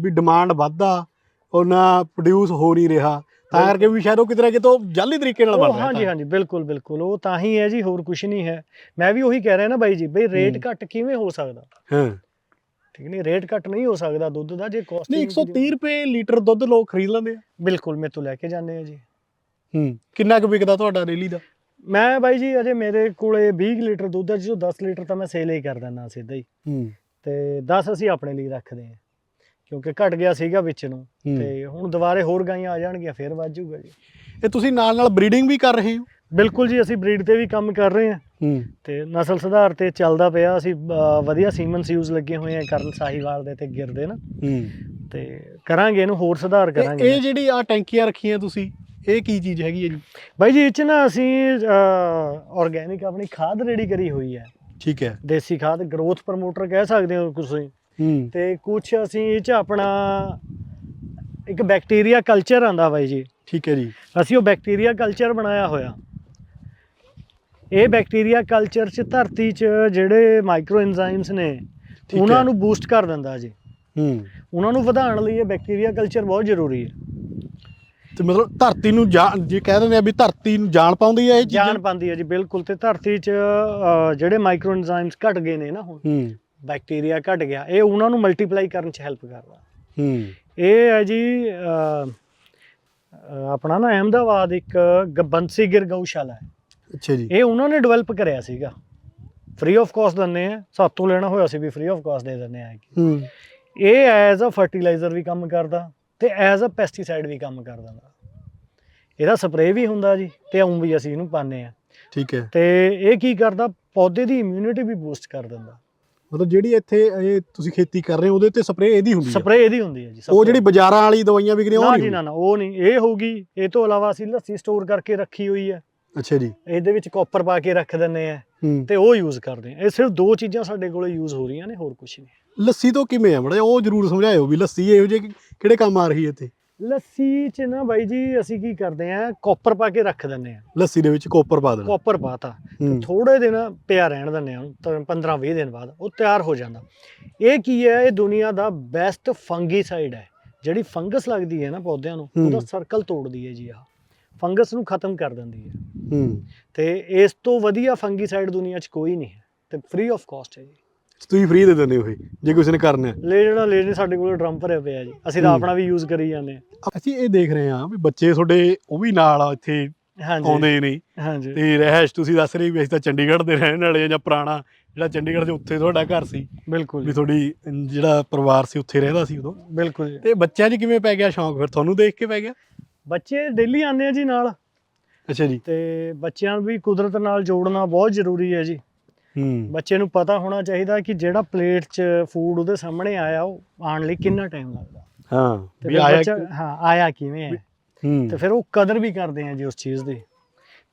ਵੀ ਡਿਮਾਂਡ ਵੱਧਦਾ ਉਹਨਾਂ ਪ੍ਰੋਡਿਊਸ ਹੋ ਨਹੀਂ ਰਿਹਾ ਤਾਂ ਕਰਕੇ ਵੀ ਸ਼ਾਇਦ ਉਹ ਕਿਤੇ ਨਾ ਕਿਤੇ ਉਹ ਜਾਲੀ ਤਰੀਕੇ ਨਾਲ ਉਹ ਬਣ ਰਿਹਾ ਹਾਂਜੀ ਹਾਂਜੀ ਬਿਲਕੁਲ ਬਿਲਕੁਲ ਉਹ ਤਾਂ ਹੀ ਹੈ ਜੀ ਹੋਰ ਕੁਝ ਨਹੀਂ ਹੈ। ਮੈਂ ਵੀ ਉਹੀ ਕਹਿ ਰਿਹਾ ਨਾ ਬਾਈ ਜੀ ਬਈ ਰੇਟ ਹੂੰ। ਘੱਟ ਕਿਵੇਂ ਹੋ ਸਕਦਾ? ਹਾਂ। ਠੀਕ ਨਹੀਂ ਰੇਟ ਘੱਟ ਨਹੀਂ ਹੋ ਸਕਦਾ ਦੁੱਧ ਦਾ ਜੇ ਕਾਸਟ ਨਹੀਂ 130 ਰੁਪਏ ਲੀਟਰ ਦੁੱਧ ਲੋਕ ਖਰੀਦ ਲੈਂਦੇ ਆ। ਬਿਲਕੁਲ ਮੇਰੇ ਤੋਂ ਲੈ ਕੇ ਜਾਂਦੇ ਆ ਜੀ। ਹੂੰ ਕਿੰਨਾ ਕੁ ਵਿਕਦਾ ਤੁਹਾਡਾ ਡੇਲੀ ਦਾ? ਮੈਂ ਬਾਈ ਜੀ ਅਜੇ ਮੇਰੇ ਕੋਲੇ 20 ਲੀਟਰ ਦੁੱਧ ਹੈ ਜੋ 10 ਲੀਟਰ ਤਾਂ ਮੈਂ ਸੇਲ ਹੀ ਕਰ ਦਿੰਦਾ ਸਿੱਧਾ ਹੀ। ਹੂੰ। ਤੇ 10 ਅਸੀਂ ਆਪਣੇ ਲਈ ਰੱਖਦੇ ਹਾਂ ਕਿਉਂਕਿ ਘਟ ਗਿਆ ਸੀਗਾ ਵਿੱਚ ਨੂੰ। ਤੇ ਹੁਣ ਦੁਬਾਰੇ ਹੋਰ ਗਾਈਆਂ ਆ ਜਾਣਗੀਆਂ ਫੇਰ ਵੱਧ ਜਾਊਗਾ ਜੀ। ਇਹ ਤੁਸੀਂ ਨਾਲ ਨਾਲ ਬਰੀਡਿੰਗ ਵੀ ਕਰ ਰਹੇ ਹੋ? ਬਿਲਕੁਲ ਜੀ ਅਸੀਂ ਬਰੀਡ ਤੇ ਵੀ ਕੰਮ ਕਰ ਰਹੇ ਹਾਂ। ਤੇ ਨਸਲ ਸੁਧਾਰ ਤੇ ਚੱਲਦਾ ਪਿਆ ਅਸੀਂ ਵਧੀਆ ਸੀਮਨ ਯੂਜ਼ ਲੱਗੇ ਹੋਏ ਆ ਕਰਨ ਸਾਹੀਵਾਲ ਦੇ ਤੇ ਗਿਰਦੇ ਨਾ। ਤੇ ਕਰਾਂਗੇ ਇਹਨੂੰ ਹੋਰ ਸੁਧਾਰ ਕਰਾਂਗੇ। ਇਹ ਜਿਹੜੀ ਆ ਟੈਂਕੀਆਂ ਰੱਖੀਆਂ ਤੁਸੀਂ ਇਹ ਕੀ ਚੀਜ਼ ਹੈਗੀ ਹੈ ਜੀ? ਬਾਈ ਜੀ ਇਹ ਚ ਨਾ ਅਸੀਂ ਆਰਗੈਨਿਕ ਆਪਣੀ ਖਾਦ ਰੈਡੀ ਕਰੀ ਹੋਈ ਹੈ। ਠੀਕ ਹੈ। ਦੇਸੀ ਖਾਦ ਗਰੋਥ ਪ੍ਰਮੋਟਰ ਕਹਿ ਸਕਦੇ ਹੋ ਤੁਸੀਂ। ਹੂੰ। ਤੇ ਕੁਝ ਅਸੀਂ ਇਹ ਚ ਆਪਣਾ ਇੱਕ ਬੈਕਟੀਰੀਆ ਕਲਚਰ ਆਂਦਾ ਬਾਈ ਜੀ। ਠੀਕ ਹੈ ਜੀ। ਅਸੀਂ ਉਹ ਬੈਕਟੀਰੀਆ ਕਲਚਰ ਬਣਾਇਆ ਹੋਇਆ। ਇਹ ਬੈਕਟੀਰੀਆ ਕਲਚਰ ਚ ਧਰਤੀ ਚ ਜਿਹੜੇ ਮਾਈਕਰੋ ਐਂਜ਼ਾਈਮਸ ਨੇ ਉਹਨਾਂ। ਨੂੰ ਬੂਸਟ ਕਰ ਦਿੰਦਾ ਜੀ। ਹੂੰ। ਉਹਨਾਂ ਨੂੰ ਵਧਾਉਣ ਲਈ ਇਹ ਬੈਕਟੀਰੀਆ ਕਲਚਰ ਬਹੁਤ ਜ਼ਰੂਰੀ ਹੈ। ਤੇ ਮਤਲਬ ਧਰਤੀ ਨੂੰ ਜਾਣ ਜੇ ਕਹਿ ਦਿੰਦੇ ਆ ਵੀ ਧਰਤੀ ਨੂੰ ਜਾਣ ਪਾਉਂਦੀ ਹੈ ਇਹ ਚੀਜ਼ਾਂ? ਜਾਨ ਪਾਉਂਦੀ ਹੈ ਜੀ ਬਿਲਕੁਲ। ਤੇ ਧਰਤੀ 'ਚ ਜਿਹੜੇ ਮਾਈਕਰੋ ਐਂਜ਼ਾਈਮਸ ਘਟ ਗਏ ਨੇ ਨਾ ਹੁਣ ਹੂੰ। ਬੈਕਟੀਰੀਆ ਘਟ ਗਿਆ ਇਹ ਉਹਨਾਂ ਨੂੰ ਮਲਟੀਪਲਾਈ ਕਰਨ 'ਚ ਹੈਲਪ ਕਰਦਾ ਹੂੰ। ਇਹ ਹੈ ਜੀ ਆਪਣਾ ਨਾ ਅਹਿਮਦਾਬਾਦ ਇੱਕ ਗ- ਬੰਸੀ ਗਿਰ ਗਊਸ਼ਾਲਾ ਹੈ। ਅੱਛਾ ਜੀ। ਇਹ ਉਹਨਾਂ ਨੇ ਡਿਵੈਲਪ ਕਰਿਆ ਸੀਗਾ। ਫ੍ਰੀ ਆਫ ਕਾਸਟ ਦਿੰਦੇ ਆ ਸਾਤੋਂ ਲੈਣਾ ਹੋਇਆ ਸੀ ਵੀ ਫ੍ਰੀ ਆਫ ਕਾਸਟ ਦੇ ਦਿੰਦੇ ਆ। ਹੂੰ। ਇਹ ਐਜ਼ ਅ ਫਰਟੀਲਾਈਜ਼ਰ ਵੀ ਕੰਮ ਕਰਦਾ। ਤੇ ਐਜ਼ ਅ ਪੈਸਟੀਸਾਈਡ ਵੀ ਕੰਮ ਕਰ ਦਿੰਦਾ ਇਹਦਾ ਸਪਰੇਅ ਵੀ ਹੁੰਦਾ ਜੀ ਤੇ ਉਂ ਵੀ ਅਸੀਂ ਇਹਨੂੰ ਪਾਉਂਦੇ ਆ ਠੀਕ ਹੈ। ਤੇ ਇਹ ਕੀ ਕਰਦਾ ਪੌਦੇ ਦੀ ਇਮਿਊਨਿਟੀ ਵੀ ਬੂਸਟ ਕਰ ਦਿੰਦਾ। ਮਤਲਬ ਜਿਹੜੀ ਇੱਥੇ ਇਹ ਤੁਸੀਂ ਖੇਤੀ ਕਰ ਰਹੇ ਹੋ ਉਹਦੇ ਤੇ ਸਪਰੇਅ ਇਹਦੀ ਹੁੰਦੀ ਹੈ? ਸਪਰੇਅ ਇਹਦੀ ਹੁੰਦੀ ਹੈ ਜੀ ਉਹ ਜਿਹੜੀ ਬਾਜ਼ਾਰਾਂ ਵਾਲੀ ਦਵਾਈਆਂ ਵਿਕਦੀਆਂ ਉਹ ਨਹੀਂ ਨਾ ਨਾ ਉਹ ਨਹੀਂ। ਇਹ ਹੋਊਗੀ ਇਹ ਤੋਂ ਇਲਾਵਾ ਅਸੀਂ ਲੱਸੀ ਸਟੋਰ ਕਰਕੇ ਰੱਖੀ ਹੋਈ ਹੈ। ਅੱਛਾ ਜੀ। ਇਹਦੇ ਵਿੱਚ ਕਾਪਰ ਪਾ ਕੇ ਰੱਖ ਦਿੰਨੇ ਆ ਤੇ ਉਹ ਯੂਜ਼ ਕਰਦੇ ਆ ਇਹ ਸਿਰਫ ਦੋ ਚੀਜ਼ਾਂ ਸਾਡੇ ਕੋਲੇ ਯੂਜ਼ ਹੋ ਰਹੀਆਂ ਨੇ ਹੋਰ ਕੁਝ ਨਹੀਂ। ਲੱਸੀ ਤੋਂ ਕਿਵੇਂ ਆ? ਮੜਾ ਉਹ ਜਰੂਰ ਸਮਝਾਇਓ ਵੀ ਲੱਸੀ ਇਹੋ ਜਿਹੇ ਕਿਹੜੇ ਕੰਮ ਆ ਰਹੀ ਹੈ ਲੱਸੀ ਚ ਨਾ ਬਾਈ ਜੀ ਅਸੀਂ ਕੀ ਕਰਦੇ ਆ ਕਾਪਰ ਪਾ ਕੇ ਰੱਖ ਦਿੰਨੇ ਆ ਲੱਸੀ ਦੇ ਵਿੱਚ ਕੋਪਰ ਪਾ ਦੇਣਾ। ਕਾਪਰ ਪਾਤਾ ਹੂੰ। ਥੋੜੇ ਦਿਨ ਪਿਆ ਰਹਿਣ ਦਿੰਦੇ ਆ 15 20 ਦਿਨ ਬਾਅਦ ਉਹ ਤਿਆਰ ਹੋ ਜਾਂਦਾ। ਇਹ ਕੀ ਹੈ ਇਹ ਦੁਨੀਆ ਦਾ ਬੈਸਟ ਫੰਗੀਸਾਈਡ ਹੈ। ਜਿਹੜੀ ਫੰਗਸ ਲੱਗਦੀ ਹੈ ਨਾ ਪੌਦਿਆਂ ਨੂੰ ਹੂੰ। ਉਹਦਾ ਸਰਕਲ ਤੋੜਦੀ ਹੈ ਜੀ ਆ ਫੰਗਸ ਨੂੰ ਖਤਮ ਕਰ ਦਿੰਦੀ ਹੈ। ਹੂੰ। ਤੇ ਇਸ ਤੋਂ ਵਧੀਆ ਫੰਗੀਸਾਈਡ ਦੁਨੀਆ 'ਚ ਕੋਈ ਨਹੀਂ ਹੈ। ਤੇ ਫ੍ਰੀ ਆਫ ਕਾਸਟ ਹੈ ਜੀ। ਤੁਸੀਂ ਫ੍ਰੀ ਦੇ ਦਿੰਦੇ ਹੋ ਇਹ ਜੇ ਕਿਸੇ ਨੇ ਕਰਨਾ ਹੈ। ਲੈ ਜਿਹੜਾ ਲੈ ਜੇ ਸਾਡੇ ਕੋਲ ਡਰਮ ਭਰਿਆ ਪਿਆ ਜੀ। ਅਸੀਂ ਤਾਂ। ਆਪਣਾ ਵੀ ਯੂਜ਼ ਕਰੀ ਜਾਂਦੇ ਅਸੀਂ ਇਹ ਦੇਖ ਰਹੇ ਹਾਂ ਵੀ ਬੱਚੇ ਤੁਹਾਡੇ ਉਹ ਵੀ ਨਾਲ ਆ ਇੱਥੇ ਹਾਂ ਹਾਂਜੀ। ਆਉਂਦੇ ਨੇ। ਹਾਂਜੀ। ਤੇ ਰਹਿਸ਼ ਤੁਸੀਂ ਦੱਸ ਰਹੇ ਵੀ ਅਸੀਂ ਤਾਂ ਚੰਡੀਗੜ੍ਹ ਦੇ ਰਹਿਣ ਵਾਲੇ ਆ ਜਾਂ ਪੁਰਾਣਾ ਜਿਹੜਾ ਚੰਡੀਗੜ੍ਹ ਦੇ ਉੱਥੇ ਤੁਹਾਡਾ ਘਰ ਸੀ। ਬਿਲਕੁਲ ਵੀ ਜੀ, ਤੁਹਾਡੀ ਜਿਹੜਾ ਪਰਿਵਾਰ ਸੀ ਉੱਥੇ ਰਹਿੰਦਾ ਸੀ ਉਦੋਂ। ਬਿਲਕੁਲ ਜੀ। ਤੇ ਬੱਚਿਆਂ 'ਚ ਕਿਵੇਂ ਪੈ ਗਿਆ ਸ਼ੌਂਕ ਫਿਰ? ਤੁਹਾਨੂੰ ਦੇਖ ਕੇ ਪੈ ਗਿਆ? ਬੱਚੇ ਡੇਲੀ ਆਉਂਦੇ ਆ ਜੀ ਨਾਲ। ਅੱਛਾ ਜੀ। ਤੇ ਬੱਚਿਆਂ ਨੂੰ ਵੀ ਕੁਦਰਤ ਨਾਲ ਜੋੜਨਾ ਬਹੁਤ ਜ਼ਰੂਰੀ ਹੈ ਜੀ। ਬੱਚੇ ਨੂੰ ਪਤਾ ਹੋਣਾ ਚਾਹੀਦਾ ਕਿ ਜਿਹੜਾ ਪਲੇਟ 'ਚ ਫੂਡ ਉਹਦੇ ਸਾਹਮਣੇ ਆਇਆ ਉਹ ਆਉਣ ਲਈ ਕਿੰਨਾ ਟਾਈਮ ਲੱਗਦਾ। ਹਾਂ ਵੀ ਆਇਆ ਹਾਂ ਆਇਆ ਕਿਵੇਂ ਹੈ? ਤੇ ਫਿਰ ਉਹ ਕਦਰ ਵੀ ਕਰਦੇ ਆ ਜੀ ਉਸ ਚੀਜ਼ ਦੀ।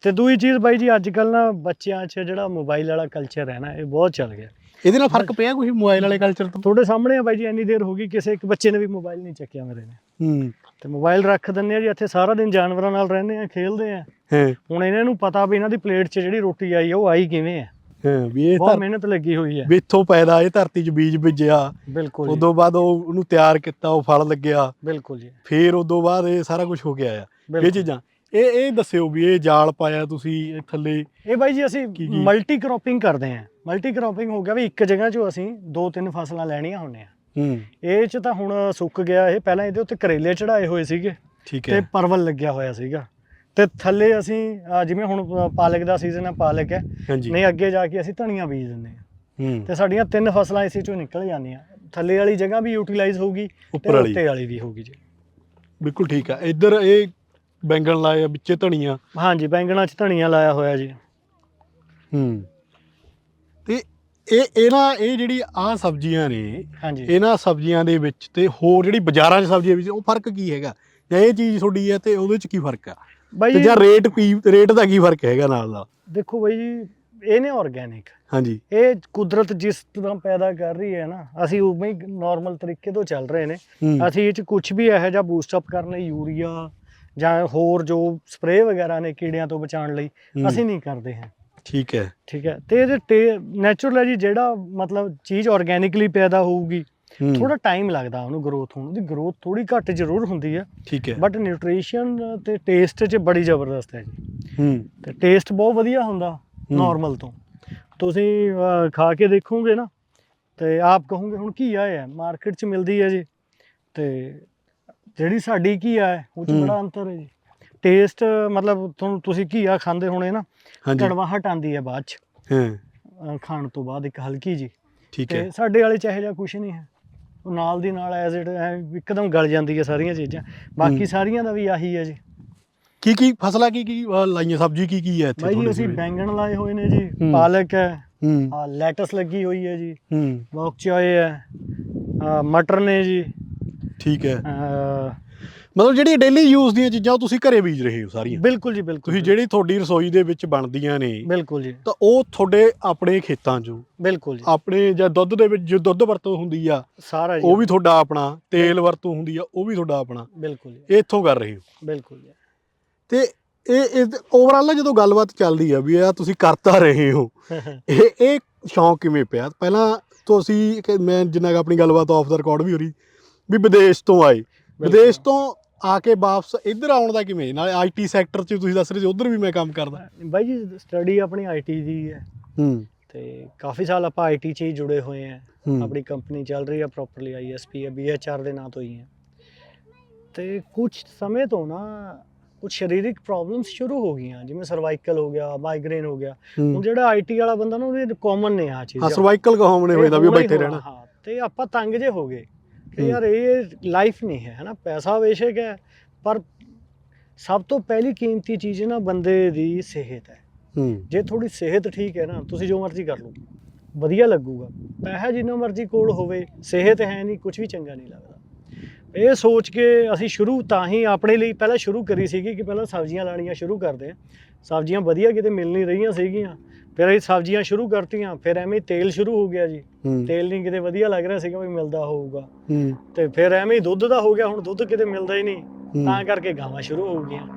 ਤੇ ਦੂਜੀ ਚੀਜ਼ ਬਾਈ ਜੀ ਅੱਜ ਕੱਲ ਨਾ ਬੱਚਿਆਂ 'ਚ ਜਿਹੜਾ ਮੋਬਾਈਲ ਵਾਲਾ ਕਲਚਰ ਹੈ ਨਾ ਇਹ ਬਹੁਤ ਚੱਲ ਗਿਆ। ਇਹਦੇ ਨਾਲ ਫ਼ਰਕ ਪਿਆ ਕੋਈ ਮੋਬਾਈਲ ਵਾਲੇ ਕਲਚਰ ਤੋਂ? ਤੁਹਾਡੇ ਸਾਹਮਣੇ ਆ ਬਾਈ ਜੀ ਇੰਨੀ ਦੇਰ ਹੋ ਗਈ ਕਿਸੇ ਇੱਕ ਬੱਚੇ ਨੇ ਵੀ ਮੋਬਾਈਲ ਨਹੀਂ ਚੱਕਿਆ ਮੇਰੇ ਨੇ। ਹੂੰ। ਤੇ ਮੋਬਾਈਲ ਰੱਖ ਦਿੰਦੇ ਆ ਜੀ ਇੱਥੇ ਸਾਰਾ ਦਿਨ ਜਾਨਵਰਾਂ ਨਾਲ ਰਹਿੰਦੇ ਆ ਖੇਲਦੇ ਆ। ਹਾਂ। ਹੁਣ ਇਹਨਾਂ ਨੂੰ ਪਤਾ ਵੀ ਇਹਨਾਂ ਦੀ ਪਲੇਟ 'ਚ ਜਿਹੜੀ ਰੋਟੀ ਆਈ ਆ ਉਹ ਆਈ ਕਿਵੇਂ ਆ ਹਾਂ ਵੀ ਇਹ ਬਹੁਤ ਧਰ- ਮਿਹਨਤ ਲੱਗੀ ਹੋਈ ਹੈ। ਵੀ ਇੱਥੋਂ ਪੈਦਾ ਇਹ ਧਰਤੀ 'ਚ ਬੀਜ ਬੀਜਿਆ। ਬਿਲਕੁਲ ਜੀ। ਉਦੋਂ ਬਾਅਦ ਉਹ ਉਹਨੂੰ ਤਿਆਰ ਕੀਤਾ ਉਹ ਫਲ ਲੱਗਿਆ। ਬਿਲਕੁਲ ਜੀ। ਫੇਰ ਉਦੋਂ ਬਾਅਦ ਇਹ ਸਾਰਾ ਕੁਝ ਹੋ ਕੇ ਆਇਆ ਇਹ ਬਿਲਕੁਲ। ਚੀਜ਼ਾਂ ਇਹ ਇਹ ਦੱਸਿਓ ਵੀ ਇਹ ਜਾਲ ਪਾਇਆ ਤੁਸੀਂ ਇਹ ਥੱਲੇ। ਇਹ ਬਾਈ ਜੀ ਅਸੀਂ ਕੀ- ਕੀ? ਮਲਟੀ ਕ੍ਰੋਪਿੰਗ ਕਰਦੇ ਆ ਮਲਟੀ ਕ੍ਰੋਪਿੰਗ ਹੋ ਗਿਆ ਵੀ ਇੱਕ ਜਗ੍ਹਾ 'ਚੋਂ ਅਸੀਂ ਦੋ ਤਿੰਨ ਫਸਲਾਂ ਲੈਣੀਆਂ ਹੁੰਦੀਆਂ। ਹੂੰ। ਇਹ 'ਚ ਤਾਂ ਹੁਣ ਸੁੱਕ ਗਿਆ ਇਹ। ਪਹਿਲਾਂ ਇਹਦੇ ਉੱਤੇ ਕਰੇਲੇ ਚੜਾਏ ਹੋਏ ਸੀਗੇ ਠੀਕ ਤੇ ਹੈ। ਪਰਵਲ ਲੱਗਿਆ ਹੋਇਆ ਸੀਗਾ। ਤੇ ਥੱਲੇ ਅਸੀਂ ਅਹ ਜਿਵੇਂ ਹੁਣ ਪਾਲਕ ਦਾ ਸੀਜ਼ਨ ਹੈ ਪਾਲਕ ਹੈ। ਹਾਂਜੀ। ਨਹੀਂ ਅੱਗੇ ਜਾ ਕੇ ਅਸੀਂ ਧਨੀਆ ਬੀਜ ਦਿੰਦੇ ਹੂੰ। ਤੇ ਸਾਡੀਆਂ ਤਿੰਨ ਫਸਲਾਂ ਇਸੇ ਚੋਂ ਨਿਕਲ ਜਾਂਦੀਆਂ। ਥੱਲੇ ਵਾਲੀ ਜਗ੍ਹਾ ਵੀ ਯੂਟਿਲਾਈਜ਼ ਹੋਊਗੀ ਤੇ ਉੱਪਰ ਵਾਲੀ। ਉੱਤੇ ਵਾਲੀ ਵੀ ਹੋਊਗੀ ਜੀ। ਬਿਲਕੁਲ ਠੀਕ ਆ। ਇੱਧਰ ਇਹ ਬੈਂਗਣ ਲਾਏ ਆ ਵਿੱਚੇ ਧਨੀਆ। ਹਾਂਜੀ ਬੈਂਗਣਾ 'ਚ ਧਨੀਆ ਲਾਇਆ ਹੋਇਆ ਜੀ। ਹੂੰ। ਤੇ ਇਹ ਇਹਨਾਂ ਇਹ ਜਿਹੜੀ ਆ ਸਬਜ਼ੀਆਂ ਨੇ ਹਾਂਜੀ। ਇਹਨਾਂ ਸਬਜ਼ੀਆਂ ਦੇ ਵਿੱਚ ਤੇ ਹੋਰ ਜਿਹੜੀ ਬਾਜ਼ਾਰਾਂ 'ਚ ਸਬਜ਼ੀਆਂ ਵਿੱਚ ਉਹ ਫ਼ਰਕ ਕੀ ਹੈਗਾ? ਜਾਂ ਇਹ ਚੀਜ਼ ਤੁਹਾਡੀ ਹੈ ਤੇ ਉਹਦੇ 'ਚ ਕੀ ਫ਼ਰਕ ਆ? ਬਾਈ ਤੇ ਜੀ ਰੇਟ ਪੀ ਰੇਟ ਦਾ ਕੀ ਫ਼ਰਕ ਹੈਗਾ ਨਾਲ ਦਾ? ਦੇਖੋ ਬਾਈ ਜੀ ਇਹ ਨੇ ਆਰਗੈਨਿਕ ਹਾਂਜੀ। ਇਹ ਕੁਦਰਤ ਜਿਸ ਤਰ੍ਹਾਂ ਪੈਦਾ ਕਰ ਰਹੀ ਹੈ ਨਾ ਅਸੀਂ ਉਵੇਂ ਹੀ ਨਾਰਮਲ ਤਰੀਕੇ ਤੋਂ ਚੱਲ ਰਹੇ ਨੇ। ਅਸੀਂ ਇਹ ਚ ਕੁਝ ਵੀ ਇਹੋ ਜਿਹਾ ਬੂਸਟ ਅਪ ਕਰਨ ਲਈ ਯੂਰੀਆ ਜਾਂ ਹੋਰ ਜੋ ਸਪਰੇਅ ਵਗੈਰਾ ਨੇ ਕੀੜਿਆਂ ਤੋਂ ਬਚਾਉਣ ਲਈ ਅਸੀਂ ਨਹੀਂ ਕਰਦੇ ਹਾਂ। ਠੀਕ ਹੈ। ਠੀਕ ਹੈ। ਤੇ ਇਹਦੇ ਨੈਚੁਰਲ ਹੈ ਜੀ ਜਿਹੜਾ ਮਤਲਬ ਚੀਜ਼ ਆਰਗੈਨਿਕਲੀ ਪੈਦਾ ਹੋਊਗੀ। ਥੋੜਾ ਟਾਈਮ ਲੱਗਦਾ ਉਹਨੂੰ ਗਰੋਥ ਹੋਣ ਦੀ ਗਰੋਥ ਥੋੜੀ ਘੱਟ ਜ਼ਰੂਰ ਹੁੰਦੀ ਹੈ ਠੀਕ ਹੈ। ਬਟ ਨਿਊਟ੍ਰੀਸ਼ਨ ਤੇ ਟੇਸਟ 'ਚ ਬੜੀ ਜ਼ਬਰਦਸਤ ਹੈ ਜੀ। ਹੂੰ। ਤੇ ਟੇਸਟ ਬਹੁਤ ਵਧੀਆ ਹੁੰਦਾ। ਨਾਰਮਲ ਤੋਂ। ਤੁਸੀਂ ਖਾ ਕੇ ਦੇਖੋਗੇ ਨਾ ਤੇ ਆਪ ਕਹੋਗੇ ਹੁਣ ਕੀ ਆਇਆ ਮਾਰਕੀਟ 'ਚ ਮਿਲਦੀ ਹੈ ਜੀ। ਤੇ ਜਿਹੜੀ ਸਾਡੀ ਘੀਆ ਹੈ ਉਹ 'ਚ। ਬੜਾ ਅੰਤਰ ਹੈ ਜੀ। ਟੇਸਟ ਮਤਲਬ ਤੁਹਾਨੂੰ ਤੁਸੀਂ ਘੀਆ ਖਾਂਦੇ ਹੋਣੇ ਨਾ ਕੜਵਾਹਟ ਆਉਂਦੀ ਹੈ ਬਾਅਦ 'ਚ। ਹਾਂ। ਖਾਣ ਤੋਂ ਬਾਅਦ ਇੱਕ ਹਲਕੀ ਜੀ। ਠੀਕ ਹੈ। ਸਾਡੇ ਵਾਲੇ ਚਾਹੇ ਜਾਂ ਕੁਝ ਨਹੀਂ ਹੈ। ਉਹ ਨਾਲ ਦੀ ਨਾਲ ਐਜ਼ ਇਟ ਇੱਕਦਮ ਗਲ ਜਾਂਦੀ ਹੈ ਸਾਰੀਆਂ ਚੀਜ਼ਾਂ ਬਾਕੀ। ਸਾਰੀਆਂ ਦਾ ਵੀ ਆਹੀ ਹੈ ਜੀ ਕੀ ਕੀ ਫਸਲਾਂ ਕੀ ਕੀ ਅਹ, ਲਾਈਆਂ ਸਬਜ਼ੀ ਕੀ ਕੀ ਹੈ ਇੱਥੇ ਬਾਈ ਜੀ ਤੁਹਾਡੇ ਅਸੀਂ ਕੋਲ? ਬੈਂਗਣ ਲਾਏ ਹੋਏ ਨੇ ਜੀ ਹੂੰ। ਪਾਲਕ ਹੈ ਹੂੰ ਆ ਲੈਟਸ ਲੱਗੀ ਹੋਈ ਹੈ ਜੀ ਹੂੰ ਬੌਕ ਚੋਏ ਹੈ ਆ ਮਟਰ ਨੇ ਜੀ ਠੀਕ ਹੈ ਆ, ਮਤਲਬ ਜਿਹੜੀ ਡੇਲੀ ਯੂਜ਼ ਦੀਆਂ ਚੀਜ਼ਾਂ ਉਹ ਤੁਸੀਂ ਘਰੇ ਬੀਜ ਰਹੇ ਹੋ ਸਾਰੀਆਂ। ਬਿਲਕੁਲ ਜੀ ਬਿਲਕੁਲ ਤੁਸੀਂ ਜਿਹੜੀ ਤੁਹਾਡੀ ਰਸੋਈ ਦੇ ਵਿੱਚ ਬਣਦੀਆਂ ਨੇ ਬਿਲਕੁਲ ਜੀ। ਤਾਂ ਉਹ ਤੁਹਾਡੇ ਆਪਣੇ ਖੇਤਾਂ 'ਚੋਂ ਬਿਲਕੁਲ ਜੀ। ਆਪਣੇ ਜਾਂ ਦੁੱਧ ਦੇ ਵਿੱਚ ਜੋ ਦੁੱਧ ਵਰਤੋਂ ਹੁੰਦੀ ਆ ਸਾਰਾ ਜੀ। ਉਹ ਵੀ ਤੁਹਾਡਾ ਆਪਣਾ ਤੇਲ ਵਰਤੋਂ ਹੁੰਦੀ ਆ ਉਹ ਵੀ ਤੁਹਾਡਾ ਆਪਣਾ। ਬਿਲਕੁਲ ਜੀ। ਇੱਥੋਂ ਕਰ ਰਹੇ ਹੋ। ਬਿਲਕੁਲ ਜੀ। ਤੇ ਇਹ ਓਵਰਆਲ ਜਦੋਂ ਗੱਲਬਾਤ ਚੱਲਦੀ ਆ ਵੀ ਇਹ ਤੁਸੀਂ ਕਰਤਾ ਰਹੇ ਹੋ ਇਹ ਇਹ ਸ਼ੌਂਕ ਕਿਵੇਂ ਪਿਆ? ਪਹਿਲਾਂ ਤੁਸੀਂ ਮੈਂ ਜਿੰਨਾ ਕੁ ਆਪਣੀ ਗੱਲਬਾਤ ਆਫ ਦਾ ਰਿਕਾਰਡ ਵੀ ਹੋ ਰਹੀ ਵੀ ਵਿਦੇਸ਼ ਤੋਂ ਆਏ। ਵਿਦੇਸ਼ ਤੋਂ ਆ ਕੇ ਵਾਪਸ ਇੱਧਰ ਆਉਣ ਦਾ ਕਿਵੇਂ? ਨਾਲੇ ਆਈਟੀ ਸੈਕਟਰ 'ਚ ਤੁਸੀਂ ਦੱਸ ਰਹੇ ਸੀ ਉਧਰ ਵੀ ਮੈਂ ਕੰਮ ਕਰਦਾ। ਬਾਈ ਜੀ ਸਟੱਡੀ ਆਪਣੀ ਆਈਟੀ ਦੀ ਹੈ। ਹੂੰ। ਤੇ ਕਾਫੀ ਸਾਲ ਆਪਾਂ ਆਈਟੀ 'ਚ ਹੀ ਜੁੜੇ ਹੋਏ ਹਾਂ। ਹੂੰ। ਆਪਣੀ ਕੰਪਨੀ ਚੱਲ ਰਹੀ ਹੈ ਪ੍ਰੋਪਰਲੀ ਆਈਐਸਪੀ ਹੈ ਬੀਐਚਆਰ ਦੇ ਨਾਂ ਤੋਂ ਹੀ ਹੈ। ਤੇ ਕੁਝ ਸਮੇਂ ਤੋਂ ਨਾ ਕੁਝ ਸਰੀਰਕ ਪ੍ਰੋਬਲਮਸ ਸ਼ੁਰੂ ਹੋ ਗਈਆਂ ਜਿਵੇਂ ਸਰਵਾਈਕਲ ਹੋ ਗਿਆ ਮਾਈਗ੍ਰੇਨ ਹੋ ਗਿਆ। ਹੁਣ ਹੂੰ ਜਿਹੜਾ ਆਈਟੀ ਵਾਲਾ ਬੰਦਾ ਨਾ ਉਹਦੇ ਕਾਮਨ ਨੇ ਆ ਹਾਂ ਚੀਜ਼ਾਂ ਸਰਵਾਈਕਲ ਕਹਾਉਣੇ ਹੋਏ ਦਾ ਵੀ ਹੀ ਬੈਠੇ ਹੋਣਾ, ਰਹਿਣਾ। ਹਾਂ। ਤੇ ਆਪਾਂ ਤੰਗ ਜੇ ਹੋ ਗਏ। ਹੂੰ। ਯਾਰ ਇਹ ਲਾਈਫ ਨਹੀਂ ਹੈ ਹਨਾ? ਪੈਸਾ ਬੇਸ਼ੱਕ ਹੈ ਪਰ ਸਭ ਤੋਂ ਪਹਿਲੀ ਕੀਮਤੀ ਚੀਜ਼ ਨਾ ਬੰਦੇ ਦੀ ਸਿਹਤ ਹੈ। ਹੂੰ। ਜੇ ਤੁਹਾਡੀ ਸਿਹਤ ਠੀਕ ਹੈ ਨਾ ਤੁਸੀਂ ਜੋ ਮਰਜ਼ੀ ਕਰ ਲਓ ਵਧੀਆ ਲੱਗੂਗਾ। ਪੈਸਾ ਜਿੰਨਾ ਮਰਜ਼ੀ ਕੋਲ ਹੋਵੇ ਸਿਹਤ ਹੈ ਨਹੀਂ ਕੁਝ ਵੀ ਚੰਗਾ ਨਹੀਂ ਲੱਗਦਾ। ਇਹ ਸੋਚ ਕੇ ਅਸੀਂ ਸ਼ੁਰੂ ਤਾਂ ਹੀ ਆਪਣੇ ਲਈ ਪਹਿਲਾਂ ਸ਼ੁਰੂ ਕਰੀ ਸੀਗੀ ਕਿ ਪਹਿਲਾਂ ਸਬਜ਼ੀਆਂ ਲਾਣੀਆਂ ਸ਼ੁਰੂ ਕਰਦੇ ਹਾਂ। ਸਬਜ਼ੀਆਂ ਵਧੀਆ ਕਿਤੇ ਮਿਲ ਨਹੀਂ ਰਹੀਆਂ ਸੀਗੀਆਂ। ਫਿਰ ਅਸੀਂ ਸਬਜ਼ੀਆਂ ਸ਼ੁਰੂ ਕਰਤੀਆਂ ਫਿਰ ਐਵੇਂ ਤੇਲ ਸ਼ੁਰੂ ਹੋ ਗਿਆ ਜੀ। ਤੇਲ ਨਹੀਂ ਕਿਤੇ ਵਧੀਆ ਲੱਗ ਰਿਹਾ ਸੀਗਾ ਵੀ ਮਿਲਦਾ ਹੋਊਗਾ। ਤੇ ਫਿਰ ਐਵੇਂ ਦੁੱਧ ਦਾ ਹੋ ਗਿਆ ਹੁਣ ਦੁੱਧ ਕਿਤੇ ਮਿਲਦਾ ਹੀ ਨਹੀਂ। ਤਾਂ ਕਰਕੇ ਗਾਵਾਂ ਸ਼ੁਰੂ ਹੋ ਗਈਆਂ।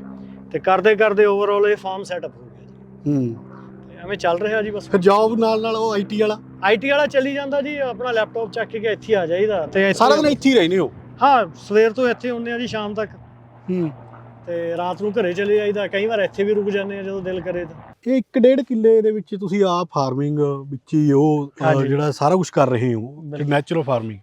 ਤੇ ਕਰਦੇ ਕਰਦੇ ਓਵਰਆਲ ਇਹ ਫਾਰਮ ਸੈਟਅਪ ਹੋ ਗਿਆ ਜੀ। ਐਵੇਂ ਚੱਲ ਰਿਹਾ ਜੀ ਬਸ। ਫਿਰ ਜੌਬ ਨਾਲ ਨਾਲ ਉਹ ਆਈਟੀ ਵਾਲਾ? ਆਈਟੀ ਵਾਲਾ ਚੱਲੀ ਜਾਂਦਾ ਜੀ ਆਪਣਾ ਲੈਪਟਾਪ ਚੱਕ ਕੇ ਇੱਥੇ ਆ ਜਾਈਦਾ। ਤੇ ਸਾਰਾ ਦਿਨ ਇੱਥੇ ਹੀ ਰਹਿੰਦੇ ਹੋ? ਹਾਂ ਸਵੇਰ ਤੋਂ ਇੱਥੇ ਹੁੰਦੇ ਆ ਜੀ ਸ਼ਾਮ ਤੱਕ। ਹੂੰ। ਤੇ ਰਾਤ ਨੂੰ ਘਰੇ ਚਲੇ ਜਾਈਦਾ ਕਈ ਵਾਰ ਇੱਥੇ ਵੀ ਰੁਕ ਜਾਂਦੇ ਆ ਜਦੋਂ ਦਿਲ ਕਰੇ ਤਾਂ। ਇਹ ਇੱਕ ਡੇਢ ਕਿੱਲੇ ਦੇ ਵਿੱਚ ਤੁਸੀਂ ਆ ਫਾਰਮਿੰਗ ਵਿੱਚ ਹੀ ਉਹ। ਜਿਹੜਾ ਸਾਰਾ ਕੁਝ ਕਰ ਰਹੇ ਹੋ। ਨੈਚੁਰਲ ਫਾਰਮਿੰਗ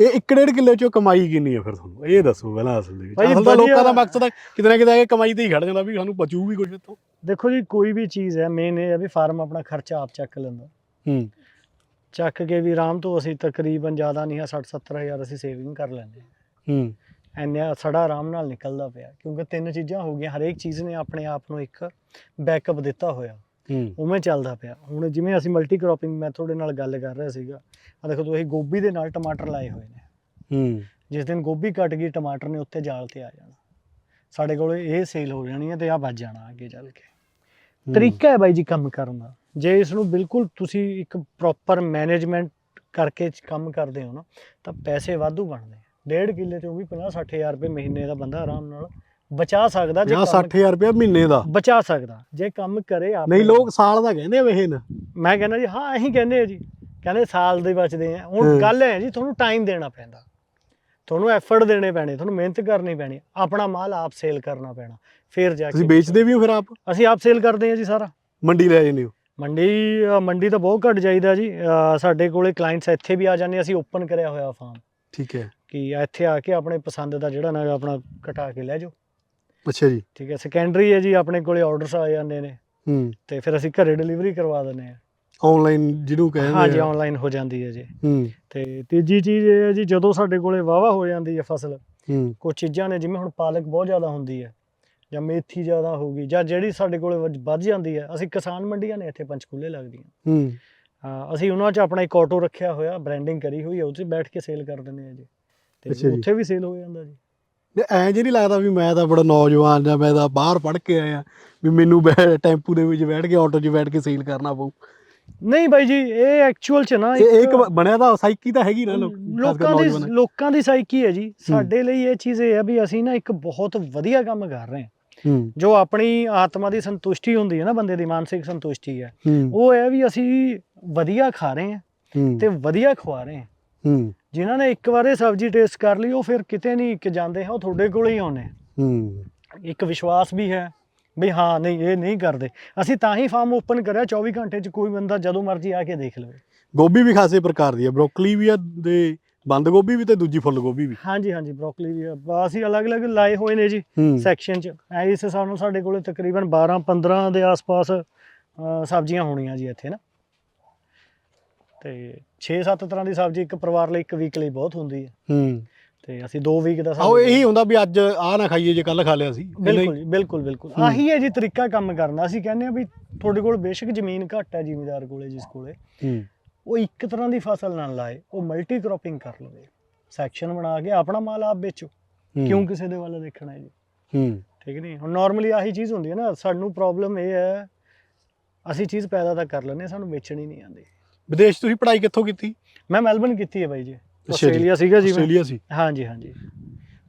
ਇਹ ਇੱਕ ਡੇਢ ਕਿੱਲੇ ਚੋਂ ਕਮਾਈ ਕਿੰਨੀ ਹੈ ਫਿਰ ਤੁਹਾਨੂੰ? ਇਹ ਦੱਸੋ ਪਹਿਲਾਂ ਅਸਲ ਦੇ ਵਿੱਚ। ਅਸਲ ਦਾ ਲੋਕਾਂ ਦਾ ਮਕਸਦ ਹੈ ਕਿਤੇ ਨਾ ਕਿਤੇ ਇਹ ਕਮਾਈ ਤੇ ਹੀ ਖੜ ਜਾਂਦਾ ਵੀ ਸਾਨੂੰ ਬਚੂ ਵੀ ਕੁਝ ਇੱਥੋਂ। ਦੇਖੋ ਜੀ ਕੋਈ ਵੀ ਚੀਜ਼ ਹੈ ਮੇਨ ਇਹ ਹੈ ਵੀ ਫਾਰਮ ਆਪਣਾ ਖਰਚਾ ਆਪ ਚੱਕ ਲੈਂਦਾ। ਹੂੰ। ਚੱਕ ਕੇ ਵੀ ਆਰਾਮ ਤੋਂ ਅਸੀਂ ਤਕਰੀਬਨ ਜ਼ਿਆਦਾ ਨਹੀਂ ਹੈ 60 70 ਹਜ਼ਾਰ ਅਸੀਂ ਸੇਵਿੰਗ ਕਰ ਲੈਂਦੇ ਹਾਂ। ਹੂੰ। ਇੰਨਾ ਸਾਡਾ ਆਰਾਮ ਨਾਲ ਨਿਕਲਦਾ ਪਿਆ ਕਿਉਂਕਿ ਤਿੰਨ ਚੀਜ਼ਾਂ ਹੋ ਗਈਆਂ ਹਰੇਕ ਚੀਜ਼ ਨੇ ਆਪਣੇ ਆਪ ਨੂੰ ਇੱਕ ਬੈਕਅਪ ਦਿੱਤਾ ਹੋਇਆ। ਹੂੰ। ਉਵੇਂ ਚੱਲਦਾ ਪਿਆ। ਹੁਣ ਜਿਵੇਂ ਅਸੀਂ ਮਲਟੀ ਕ੍ਰੋਪਿੰਗ ਮੈਂ ਤੁਹਾਡੇ ਨਾਲ ਗੱਲ ਕਰ ਰਿਹਾ ਸੀਗਾ ਆ ਦੇਖੋ ਤੁਸੀਂ ਗੋਭੀ ਦੇ ਨਾਲ ਟਮਾਟਰ ਲਾਏ ਹੋਏ ਨੇ। ਹੂੰ। ਜਿਸ ਦਿਨ ਗੋਭੀ ਕੱਟ ਗਈ ਟਮਾਟਰ ਨੇ ਉੱਤੇ ਜਾਲ ਤੇ ਆ ਜਾਣਾ। ਸਾਡੇ ਕੋਲ ਇਹ ਸੇਲ ਹੋ ਜਾਣੀ ਹੈ ਤੇ ਆ ਵੱਜ ਜਾਣਾ ਅੱਗੇ ਚੱਲ ਕੇ। ਤਰੀਕਾ ਹੈ ਬਾਈ ਜੀ ਕੰਮ ਕਰਨ ਦਾ। ਜੇ ਇਸ ਨੂੰ ਬਿਲਕੁਲ ਤੁਸੀਂ ਇੱਕ ਪ੍ਰੋਪਰ ਮੈਨੇਜਮੈਂਟ ਕਰਕੇ ਕੰਮ ਕਰਦੇ ਹੋ ਨਾ ਤਾਂ ਪੈਸੇ ਵਾਧੂ ਬਣਦੇ ਆ। ਡੇਢ ਕਿੱਲੇ ਚੋਂ ਵੀ 50 60 ਹਜ਼ਾਰ ਰੁਪਏ ਮਹੀਨੇ ਦਾ ਬੰਦਾ ਆਰਾਮ ਨਾਲ ਬਚਾ ਸਕਦਾ ਜੇ ਜਾਂ ਕੰਮ 60000 ਰੁਪਏ ਮਹੀਨੇ ਦਾ। ਬਚਾ ਸਕਦਾ ਜੇ ਕੰਮ ਕਰੇ ਆਪ। ਨਹੀਂ ਲੋਕ ਸਾਲ ਦਾ ਕਹਿੰਦੇ ਵੇ ਨਾ ਮੈਂ ਕਹਿੰਦਾ ਜੀ ਹਾਂ ਅਸੀਂ ਕਹਿੰਦੇ ਆ ਜੀ। ਕਹਿੰਦੇ ਸਾਲ ਦੇ ਬਚਦੇ ਆ। ਹੁਣ। ਗੱਲ ਹੈ ਜੀ ਤੁਹਾਨੂੰ ਟਾਈਮ ਦੇਣਾ ਪੈਂਦਾ। ਤੁਹਾਨੂੰ ਐਫਰਟ ਦੇਣੇ ਪੈਣੇ ਤੁਹਾਨੂੰ ਮਿਹਨਤ ਕਰਨੀ ਪੈਣੀ। ਆਪਣਾ ਮਾਲ ਆਪ ਸੇਲ ਕਰਨਾ ਪੈਣਾ। ਫਿਰ ਜਾ ਤੁਸੀਂ ਕੇ ਵੇਚਦੇ ਵੀ ਹੋ ਫਿਰ ਆਪ? ਅਸੀਂ ਆਪ ਸੇਲ ਕਰਦੇ ਹਾਂ ਜੀ ਸਾਰਾ। ਮੰਡੀ ਲੈ ਜਾਂਦੇ ਹੋ? ਮੰਡੀ ਅ, ਮੰਡੀ ਤਾਂ ਬਹੁਤ ਘੱਟ ਜਾਈਦਾ ਜੀ। ਅ, ਸਾਡੇ ਕੋਲੇ ਕਲਾਇੰਟਸ ਇੱਥੇ ਵੀ ਆ ਜਾਂਦੇ ਅਸੀਂ ਓਪਨ ਕਰਿਆ ਹੋਇਆ ਫਾਰਮ ਠੀਕ ਹੈ। ਕਿ ਇੱਥੇ ਆ ਕੇ ਆਪਣੇ ਪਸੰਦ ਦਾ ਜਿਹੜਾ ਨਾ ਆਪਣਾ ਕਟਾ ਕੇ ਲੈ ਜਾਓ। ਅੱਛਾ ਜੀ। ਠੀਕ ਹੈ ਸੈਕੰਡਰੀ ਹੈ ਜੀ ਆਪਣੇ ਕੋਲੇ ਆਰਡਰਸ ਆ ਜਾਂਦੇ ਨੇ। ਹੂੰ। ਤੇ ਫਿਰ ਅਸੀਂ ਘਰੇ ਡਿਲੀਵਰੀ ਕਰਵਾ ਦਿੰਦੇ ਆ ਆਨਲਾਈਨ ਜਿਹਨੂੰ ਕਹਿੰਦੇ ਹਾਂਜੀ ਆ। ਆਨਲਾਈਨ ਹੋ ਜਾਂਦੀ ਹੈ ਜੀ। ਹੂੰ। ਤੇ ਤੀਜੀ ਚੀਜ਼ ਇਹ ਹੈ ਜੀ ਜਦੋਂ ਸਾਡੇ ਕੋਲੇ ਵਾਵਾ ਹੋ ਜਾਂਦੀ ਹੈ ਫਸਲ ਹੂੰ। ਕੁਝ ਚੀਜ਼ਾਂ ਨੇ ਜਿਵੇਂ ਹੁਣ ਪਾਲਕ ਬਹੁਤ ਜ਼ਿਆਦਾ ਹੁੰਦੀ ਹੈ। ਜਾਂ ਮੇਥੀ ਜ਼ਿਆਦਾ ਹੋਗੀ ਜਾਂ ਜਿਹੜੀ ਸਾਡੇ ਕੋਲੇ ਵੱਧ- ਜਾਂਦੀ ਹੈ ਅਸੀਂ ਕਿਸਾਨ ਮੰਡੀਆਂ ਨੇ ਇੱਥੇ ਪੰਚਕੂਲੇ ਲੱਗਦੀਆਂ। ਹੂੰ। ਹਾਂ ਅਸੀਂ ਉਹਨਾਂ 'ਚ ਆਪਣਾ ਇੱਕ ਆਟੋ ਰੱਖਿਆ ਹੋਇਆ ਬ੍ਰਾਂਡਿੰਗ ਕਰੀ ਹੋਈ ਹੈ ਉਹ 'ਚ ਬੈਠ ਕੇ ਸੇਲ ਕਰ ਦਿੰਦੇ ਆ ਜੀ। ਤੇ। ਉੱਥੇ ਵੀ ਸੇਲ ਹੋ ਜਾਂਦਾ ਜੀ। ਐ ਜੇ ਨਹੀਂ ਲੱਗਦਾ ਵੀ ਮੈਂ ਤਾਂ ਬੜਾ ਨੌਜਵਾਨ ਜਾਂ ਮੈਂ ਤਾਂ ਬਾਹਰ ਪੜ੍ਹ ਕੇ ਆਇਆ ਵੀ ਮੈਨੂੰ ਬੈ- ਟੈਂਪੂ ਦੇ ਵਿੱਚ ਬੈਠ ਕੇ ਆਟੋ 'ਚ ਬੈਠ ਕੇ ਸੇਲ ਕਰਨਾ ਪਊ। ਨਹੀਂ ਬਾਈ ਜੀ ਇਹ ਐਕਚੁਅਲ 'ਚ ਨਾ ਇਹ ਇੱਕ ਬਣਿਆ ਤਾਂ ਸਾਈਕੀ ਤਾਂ ਹੈਗੀ ਨਾ ਲੋਕ ਦੀ। ਲੋਕਾਂ ਦੀ ਸਾਈਕੀ ਹੈ ਜੀ। ਸਾਡੇ ਲਈ ਇਹ ਚੀਜ਼ ਇਹ ਹੈ ਵੀ ਅਸੀਂ ਨਾ ਇੱਕ ਬਹੁਤ ਵਧੀਆ ਕੰਮ ਕਰ ਰਹੇ ਹਾਂ ਹੂੰ। ਜੋ ਆਪਣੀ ਆਤਮਾ ਦੀ ਸੰਤੁਸ਼ਟੀ ਹੁੰਦੀ ਹੈ ਨਾ ਬੰਦੇ ਦੀ ਮਾਨਸਿਕ ਸੰਤੁਸ਼ਟੀ ਹੈ। ਉਹ ਹੈ ਵੀ ਅਸੀਂ ਵਧੀਆ ਖਾ ਰਹੇ ਹਾਂ ਤੇ ਵਧੀਆ ਖਵਾ ਰਹੇ ਹਾਂ। ਜਿਨ੍ਹਾਂ ਨੇ ਇੱਕ ਵਾਰ ਸਬਜ਼ੀ ਟੇਸਟ ਕਰ ਲਈ ਉਹ ਫਿਰ ਕਿਤੇ ਨਹੀਂ ਕਿ ਜਾਂਦੇ ਹੈ ਉਹ ਤੁਹਾਡੇ ਕੋਲ ਹੀ ਆਉਣੇ ਹੂੰ। ਇੱਕ ਵਿਸ਼ਵਾਸ ਵੀ ਹੈ ਵੀ ਹਾਂ ਨਹੀਂ ਇਹ ਨਹੀਂ ਕਰਦੇ। ਅਸੀਂ ਤਾਂ ਹੀ ਫਾਰਮ ਓਪਨ ਕਰਿਆ 24 ਘੰਟੇ ਚ ਕੋਈ ਬੰਦਾ ਜਦੋਂ ਮਰਜ਼ੀ ਆ ਕੇ ਦੇਖ ਲਵੇ। ਗੋਭੀ ਵੀ ਖਾਸੇ ਪ੍ਰਕਾਰ ਦੀ ਹੈ। ਬਰੋਕਲੀ ਵੀ ਆ ਦੇ ਬੰਦ ਗੋਭੀ ਵੀ ਤੇ ਦੂਜੀ ਫੁੱਲ ਗੋਭੀ ਵੀ। ਹਾਂਜੀ ਹਾਂਜੀ ਬ੍ਰੋਕਲੀ ਵੀ ਆ। ਬ- ਅਸੀਂ ਅਲੱਗ-ਅਲੱਗ ਲਾਏ ਹੋਏ ਨੇ ਜੀ ਹੂੰ। ਸੈਕਸ਼ਨ ਚ। ਐ ਇਸ ਹਿਸਾਬ ਨਾਲ ਸਾਡੇ ਕੋਲੇ ਤਕਰੀਬਨ 12 15 ਦੇ ਆਸ-ਪਾਸ ਅ, ਸਬਜ਼ੀਆਂ ਹੋਣੀਆਂ ਜੀ ਇੱਥੇ ਨਾ। ਤੇ 6-7 ਤਰ੍ਹਾਂ ਦੀ ਸਬਜ਼ੀ ਇੱਕ ਪਰਿਵਾਰ ਲਈ ਇੱਕ ਵੀਕ ਲਈ ਬਹੁਤ ਹੁੰਦੀ ਹੈ। ਹੂੰ। ਤੇ ਅਸੀਂ 2 ਵੀਕ ਦਾ ਆਓ ਇਹੀ ਹੁੰਦਾ ਵੀ ਅੱਜ ਆਹ ਨਾ ਖਾਈਏ ਜੇ ਕੱਲ ਖਾ ਲਿਆ ਸੀ। ਬਿਲਕੁਲ ਜੀ ਬਿਲਕੁਲ ਬਿਲਕੁਲ। ਹੂੰ। ਆਹੀ ਹੈ ਜੀ ਤਰੀਕਾ ਕੰਮ ਕਰਨ। ਦਾ ਅਸੀਂ ਕਹਿੰਦੇ ਆ ਵੀ ਤੁਹਾਡੇ ਕੋਲ ਬੇਸ਼ੱਕ ਜ਼ਮੀਨ ਘੱਟ ਹੈ ਜ਼ਿਮੀਦਾਰ ਕੋਲੇ ਜਿਸ ਕੋਲੇ। ਹੂੰ। ਉਹ ਇੱਕ ਤਰ੍ਹਾਂ ਦੀ ਫਸਲ ਨਾ ਲਾਏ ਉਹ ਮਲਟੀ ਕ੍ਰੋਪਿੰਗ ਕਰ ਲਵੇ। ਸੈਕਸ਼ਨ ਬਣਾ ਕੇ ਆਪਣਾ ਮਾਲ ਆਪ ਵੇਚੋ। ਕਿਉਂ ਕਿਸੇ ਦੇ ਵੱਲ ਦੇਖਣਾ ਹੈ ਜੀ? ਹੂੰ। ਠੀਕ ਨਹੀਂ? ਹੁਣ ਨਾਰਮਲੀ ਆਹੀ ਚੀਜ਼ ਹੁੰਦੀ ਹੈ ਨਾ ਸਾਨੂੰ ਪ੍ਰੋਬਲਮ ਇਹ ਹੈ ਅਸੀਂ ਚੀਜ਼ ਪੈਦਾ ਤਾਂ ਕਰ ਲੈਂਦੇ ਸਾਨੂੰ ਵੇਚਣੀ ਨਹੀਂ ਆਉਂਦੀ। ਵਿਦੇਸ਼ ਤੁਸੀਂ ਪੜ੍ਹਾਈ ਕਿੱਥੋਂ ਕੀਤੀ? ਮੈਂ ਮੈਲਬਨ ਕੀਤੀ ਹੈ ਬਾਈ ਜੀ। ਜੀ। ਆਸਟ੍ਰੇਲੀਆ ਸੀਗਾ ਜੀ ਆਸਟ੍ਰੇਲੀਆ ਸੀ। ਹਾਂਜੀ ਹਾਂਜੀ।